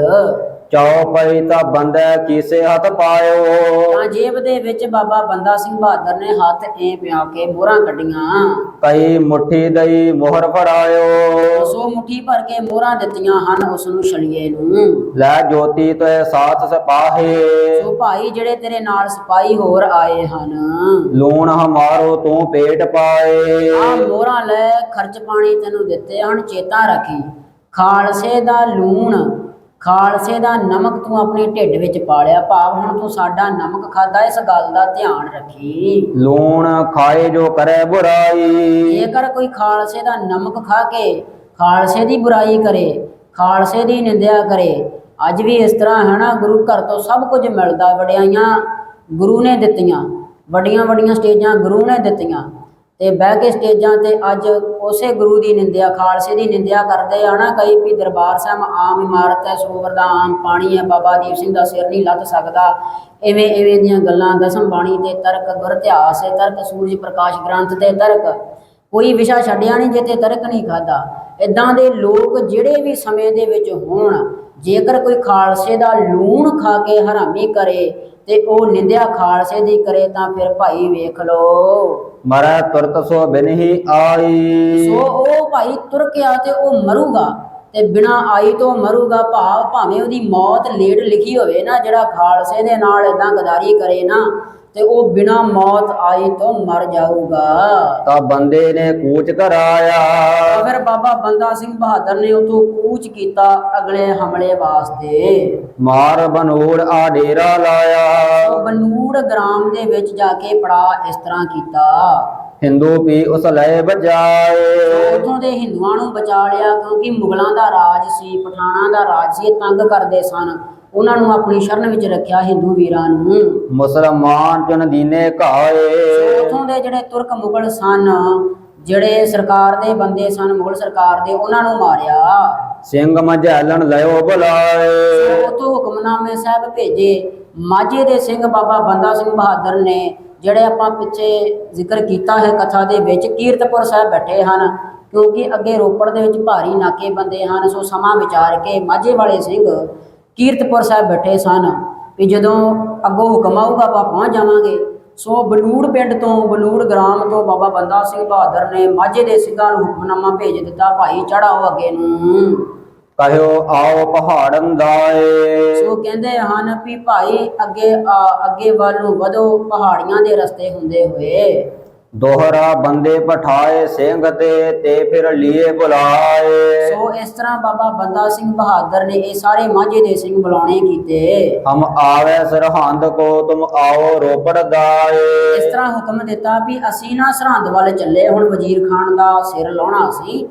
ਚਾਉ ਪਈ ਤਾਂ ਬੰਦੇ ਕੀਸੇ ਹੱਥ ਪਾਇਓ। ਤਾਂ ਜੇਬ ਦੇ ਵਿੱਚ ਬਾਬਾ ਬੰਦਾ ਸਿੰਘ ਬਹਾਦਰ ਨੇ ਹੱਥ ਐ ਪਿਆ ਕੇ ਮੋਹਰਾਂ ਕੱਢੀਆਂ। ਕਈ ਮੁਠੀ ਦਈ ਮੋਹਰ ਫੜਾਇਓ। ਸੋ ਮੁਠੀ ਭਰ ਕੇ ਮੋਹਰਾਂ ਦਿੱਤੀਆਂ ਹਨ ਉਸ ਨੂੰ ਛਲੀਏ ਨੂੰ। ਲੈ ਜੋਤੀ ਤੇ ਸਾਥ ਸਪਾਹੇ। ਸੋ ਭਾਈ ਜਿਹੜੇ ਤੇਰੇ ਨਾਲ ਸਿਪਾਹੀ ਹੋਰ ਆਏ ਹਨ। ਲੂਣ ਹਮਾਰੋ ਤੂੰ ਪੇਟ ਪਾਏ। ਆ ਮੋਹਰਾਂ ਲੈ ਖਰਚ ਪਾਣੀ ਤੈਨੂੰ ਦਿੱਤੇ ਹਨ ਚੇਤਾ ਰੱਖੀ। ਖਾਲਸੇ ਦਾ ਲੂਣ ਖਾਲਸੇ ਦਾ ਨਮਕ ਤੂੰ ਆਪਣੇ ਢਿੱਡ ਵਿੱਚ ਪਾਲਿਆ ਭਾਵ ਹੁਣ ਤੂੰ ਸਾਡਾ ਨਮਕ ਖਾਦਾ ਇਸ ਗੱਲ ਦਾ ਧਿਆਨ ਰੱਖੀ। ਲੂਣ ਖਾਏ ਜੋ ਕਰੇ ਬੁਰਾਈ। ਜੇਕਰ ਕੋਈ ਖਾਲਸੇ ਦਾ ਨਮਕ ਖਾ ਕੇ ਖਾਲਸੇ ਦੀ ਬੁਰਾਈ ਕਰੇ ਖਾਲਸੇ ਦੀ ਨਿੰਦਿਆ ਕਰੇ ਅੱਜ ਵੀ ਇਸ ਤਰ੍ਹਾਂ ਹੈ ਨਾ ਗੁਰੂ ਘਰ ਤੋਂ ਸਭ ਕੁਝ ਮਿਲਦਾ ਵਡਿਆਈਆਂ ਗੁਰੂ ਨੇ ਦਿੱਤੀਆਂ ਵੱਡੀਆਂ ਵੱਡੀਆਂ ਸਟੇਜਾਂ ਗੁਰੂ ਨੇ ਦਿੱਤੀਆਂ। ਤੇ ਬਹਿ ਕੇ ਸਟੇਜਾਂ ਤੇ ਅੱਜ ਉਸੇ ਗੁਰੂ ਦੀ ਨਿੰਦਿਆ, ਖਾਲਸੇ ਦੀ ਨਿੰਦਿਆ ਕਰਦੇ ਆ ਨਾ ਕਈ ਵੀ ਦਰਬਾਰ ਸਾਹਿਬ ਆਮ ਇਮਾਰਤ ਹੈ ਸਰੋਵਰ ਦਾ ਆਮ ਪਾਣੀ ਹੈ, ਬਾਬਾ ਦੀਪ ਸਿੰਘ ਦਾ ਸਿਰ ਨਹੀਂ ਲੱਤ ਸਕਦਾ। ਐਵੇਂ ਐਵੇਂ ਦੀਆਂ ਗੱਲਾਂ ਦਸਮ ਬਾਣੀ ਤੇ ਤਰਕ ਗੁਰ ਇਤਿਹਾਸ ਹੈ, ਤਰਕ ਸੂਰਜ ਪ੍ਰਕਾਸ਼ ਗ੍ਰੰਥ ਤੇ ਤਰਕ। ਕੋਈ ਵਿਸ਼ਾ ਛੱਡਿਆ ਨਹੀਂ ਜਿੱਤੇ ਤਰਕ ਨਹੀਂ ਖਾਦਾ ਇਦਾਂ ਦੇ ਲੋਕ ਜਿਹੜੇ ਵੀ ਸਮੇਂ ਦੇ ਵਿੱਚ ਹੋਣ, ਜੇਕਰ ਕੋਈ ਖਾਲਸੇ ਦਾ ਲੂਣ ਖਾ ਕੇ ਹਰਾਮੀ ਕਰੇ ਤੇ ਉਹ ਨਿੰਦਿਆ ਖਾਲਸੇ ਦੀ ਕਰੇ ਤਾਂ ਫਿਰ ਭਾਈ ਵੇਖ ਲਓ। ਮਰੈ ਤੁਰਤ ਸੋ ਬਿਨਹੀ ਆਈ। ਸੋ ਉਹ ਭਾਈ ਤੁਰ ਕੇ ਆ ਤੇ ਉਹ ਮਰੂਗਾ ਤੇ ਬਿਨਾ ਆਈ ਤੋਂ ਮਰੂਗਾ ਭਾਵ ਭਾਵੇਂ ਉਹਦੀ ਮੌਤ ਲੇਟ ਲਿਖੀ ਹੋਵੇ ਨਾ ਜਿਹੜਾ ਖਾਲਸੇ ਦੇ ਨਾਲ ਇਦਾਂ ਗਦਾਰੀ ਕਰੇ ਨਾ। ਤੇ ਉਹ ਬਿਨਾ ਮੌਤ ਆਈ ਤੋਂ ਮਰ ਜਾਊਗਾ। ਤਾਂ ਬੰਦੇ ਨੇ ਕੂਚ ਕਰਾਇਆ। ਤਾਂ ਫਿਰ ਬਾਬਾ ਬੰਦਾ ਸਿੰਘ ਬਹਾਦਰ ਨੇ ਉਥੋਂ ਕੂਚ ਕੀਤਾ ਅਗਲੇ ਹਮਲੇ ਵਾਸਤੇ। ਮਾਰ ਬਨੂੜ ਆ ਡੇਰਾ ਲਾਇਆ। ਬਨੂੜ ਗ੍ਰਾਮ ਦੇ ਵਿੱਚ ਜਾ ਕੇ ਪੜਾ ਇਸ ਤਰ੍ਹਾਂ ਕੀਤਾ। ਹਿੰਦੂ ਵੀ ਉਸ ਲੈ ਬਜਾਏ ਉਥੋਂ ਦੇ ਹਿੰਦੂਆਂ ਨੂੰ ਬਚਾ ਲਿਆ ਕਿਉਂਕਿ ਮੁਗਲਾਂ ਦਾ ਰਾਜ ਸੀ ਪਠਾਣਾ ਦਾ ਰਾਜ ਸੀ ਤੰਗ ਕਰਦੇ ਸਨ। ਉਹਨਾਂ ਨੂੰ ਆਪਣੀ ਸ਼ਰਨ ਵਿੱਚ ਰੱਖਿਆ ਹਿੰਦੂ ਵੀਰਾਂ ਨੂੰ। ਮੁਸਲਮਾਨ ਜਨ ਦੀਨੇ ਘਾਏ। ਉਥੋਂ ਦੇ ਜਿਹੜੇ ਤੁਰਕ ਮੁਗਲ ਸਨ ਜਿਹੜੇ ਸਰਕਾਰ ਦੇ ਬੰਦੇ ਸਨ ਮੁਗਲ ਸਰਕਾਰ ਦੇ ਉਹਨਾਂ ਨੂੰ ਮਾਰਿਆ। ਸਿੰਘ ਮਝੈਲਣ ਲਿਓ ਬੁਲਾਏ। ਉਥੋਂ ਹੁਕਮਨਾਮੇ ਸਾਹਿਬ ਭੇਜੇ। ਮਾਝੇ ਦੇ ਸਿੰਘ ਬਾਬਾ ਬੰਦਾ ਸਿੰਘ ਬਹਾਦਰ ਨੇ ਜਿਹੜੇ ਆਪਾਂ ਪਿੱਛੇ ਜ਼ਿਕਰ ਕੀਤਾ ਹੈ ਕਥਾ ਦੇ ਵਿੱਚ ਕੀਰਤਪੁਰ ਸਾਹਿਬ ਬੈਠੇ ਹਨ ਕਿਉਂਕਿ ਅੱਗੇ ਰੋਪੜ ਦੇ ਵਿੱਚ ਭਾਰੀ ਨਾਕੇ ਬੰਦੇ ਹਨ ਸੋ ਸਮਾਂ ਵਿਚਾਰ ਕੇ ਮਾਝੇ ਵਾਲੇ ਸਿੰਘ ਕੀਰਤਪੁਰ ਸਾਹਿਬ ਬੈਠੇ ਸਨ ਵੀ ਜਦੋਂ ਅੱਗੋਂ ਹੁਕਮ ਆਊਗਾ ਆਪਾਂ ਪਹੁੰਚ ਜਾਵਾਂਗੇ। ਸੋ ਬਲੂੜ ਪਿੰਡ ਤੋਂ ਬਲੂੜ ਗ੍ਰਾਮ ਤੋਂ ਬਾਬਾ ਬੰਦਾ ਸਿੰਘ ਬਹਾਦਰ ਨੇ ਮਾਝੇ ਦੇ ਸਿੰਘਾਂ ਨੂੰ ਹੁਕਮਨਾਮਾ ਭੇਜ ਦਿੱਤਾ ਭਾਈ ਚੜਾਓ ਅੱਗੇ ਨੂੰ। ਕਹਿਓ ਆਓ ਪਹਾੜਨ ਦਾਏ। ਸੋ ਕਹਿੰਦੇ ਹਨ ਵੀ ਭਾਈ ਅੱਗੇ ਅੱਗੇ ਵੱਲ ਨੂੰ ਵਧੋ ਪਹਾੜੀਆਂ ਦੇ ਰਸਤੇ ਹੁੰਦੇ ਹੋਏ। ਦੋਹਰਾ ਬੰਦੇ ਪਠਾਏ ਸਿੰਘ ਤੇ ਤੇ ਫਿਰ ਲੀਏ ਬੁਲਾਏ। ਸੋ ਇਸ ਤਰ੍ਹਾਂ ਬਾਬਾ ਬੰਦਾ ਸਿੰਘ ਬਹਾਦਰ ਨੇ ਇਹ ਸਾਰੇ ਮਾਝੇ ਦੇ ਸਿੰਘ ਬੁਲਾਉਣੇ ਕੀਤੇ। ਹਮ ਆਵੇ ਸਰਹੰਦ ਕੋ ਤੁਮ ਆਓ ਰੋਪੜ ਦਾਏ। ਇਸ ਤਰ੍ਹਾਂ ਹੁਕਮ ਦਿੱਤਾ ਵੀ ਅਸੀਂ ਨਾ ਸਰਹੰਦ ਵੱਲ ਚੱਲੇ ਹੁਣ ਵਜ਼ੀਰ ਖਾਨ ਦਾ ਸਿਰ ਲਾਉਣਾ ਸੀ।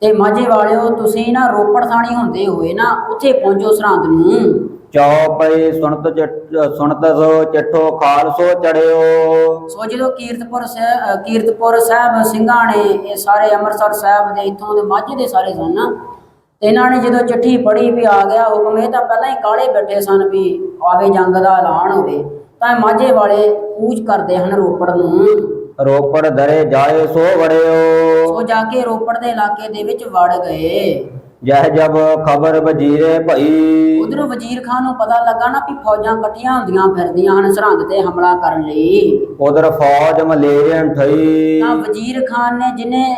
ਤੇ ਮਾਝੇ ਵਾਲਿਓ ਤੁਸੀਂ ਨਾ ਰੋਪੜ ਥਾਣੀ ਹੁੰਦੇ ਹੋਏ ਨਾ ਉੱਥੇ ਪਹੁੰਚੋ ਸਰਹੰਦ ਨੂੰ। ਚੌਪਈ ਸੁਣਤ ਚਿੱਠ- ਸੁਣਤ ਸੋ ਚਿੱਠੋ ਖਾਲਸੋ ਚੜਿਓ। ਸੋ ਜਦੋਂ ਕੀਰਤਪੁਰ ਸਾਹਿਬ ਕੀਰਤਪੁਰ ਸਾਹਿਬ ਸਿੰਘਾਂ ਨੇ ਇਹ ਸਾਰੇ ਅੰਮ੍ਰਿਤਸਰ ਸਾਹਿਬ ਦੇ ਇੱਥੋਂ ਦੇ ਮਾਝੇ ਦੇ ਸਾਰੇ ਸਨ ਤੇ ਇਹਨਾਂ ਨੇ ਜਦੋਂ ਚਿੱਠੀ ਪੜ੍ਹੀ ਵੀ ਆ ਗਿਆ ਹੁਕਮ ਇਹ ਤਾਂ ਪਹਿਲਾਂ ਹੀ ਕਾਲੇ ਬੈਠੇ ਸਨ ਵੀ ਆਵੇ ਜੰਗ ਦਾ ਐਲਾਨ ਹੋਵੇ ਤਾਂ ਇਹ ਮਾਝੇ ਵਾਲੇ ਕੂਚ ਕਰਦੇ ਹਨ ਰੋਪੜ ਨੂੰ। ਰੋਪੜ ਦਰੇ ਜਾਏ ਸੋ ਵੜਿਓ। ਸੋ ਜਾ ਕੇ ਰੋਪੜ ਦੇ ਇਲਾਕੇ ਦੇ ਵਿੱਚ ਵੜ ਗਏ। ਜਹ ਜਬ ਖਬਰ ਵਜੀਰੇ ਭਈ। ਉਧਰੋਂ ਵਜ਼ੀਰ ਖਾਨ ਨੂੰ ਪਤਾ ਲੱਗਾ ਨਾ ਵੀ ਫੌਜਾਂ ਇਕੱਠੀਆਂ ਹੁੰਦੀਆਂ ਫਿਰਦੀਆਂ ਹਨ ਸਰਹੰਦ ਤੇ ਹਮਲਾ ਕਰਨ ਲਈ। ਉਧਰ ਫੌਜ ਮਲੇਰੀਅਨ ਠਈ। ਤਾਂ ਵਜ਼ੀਰ ਖਾਨ ਨੇ ਜਿਹਨੇ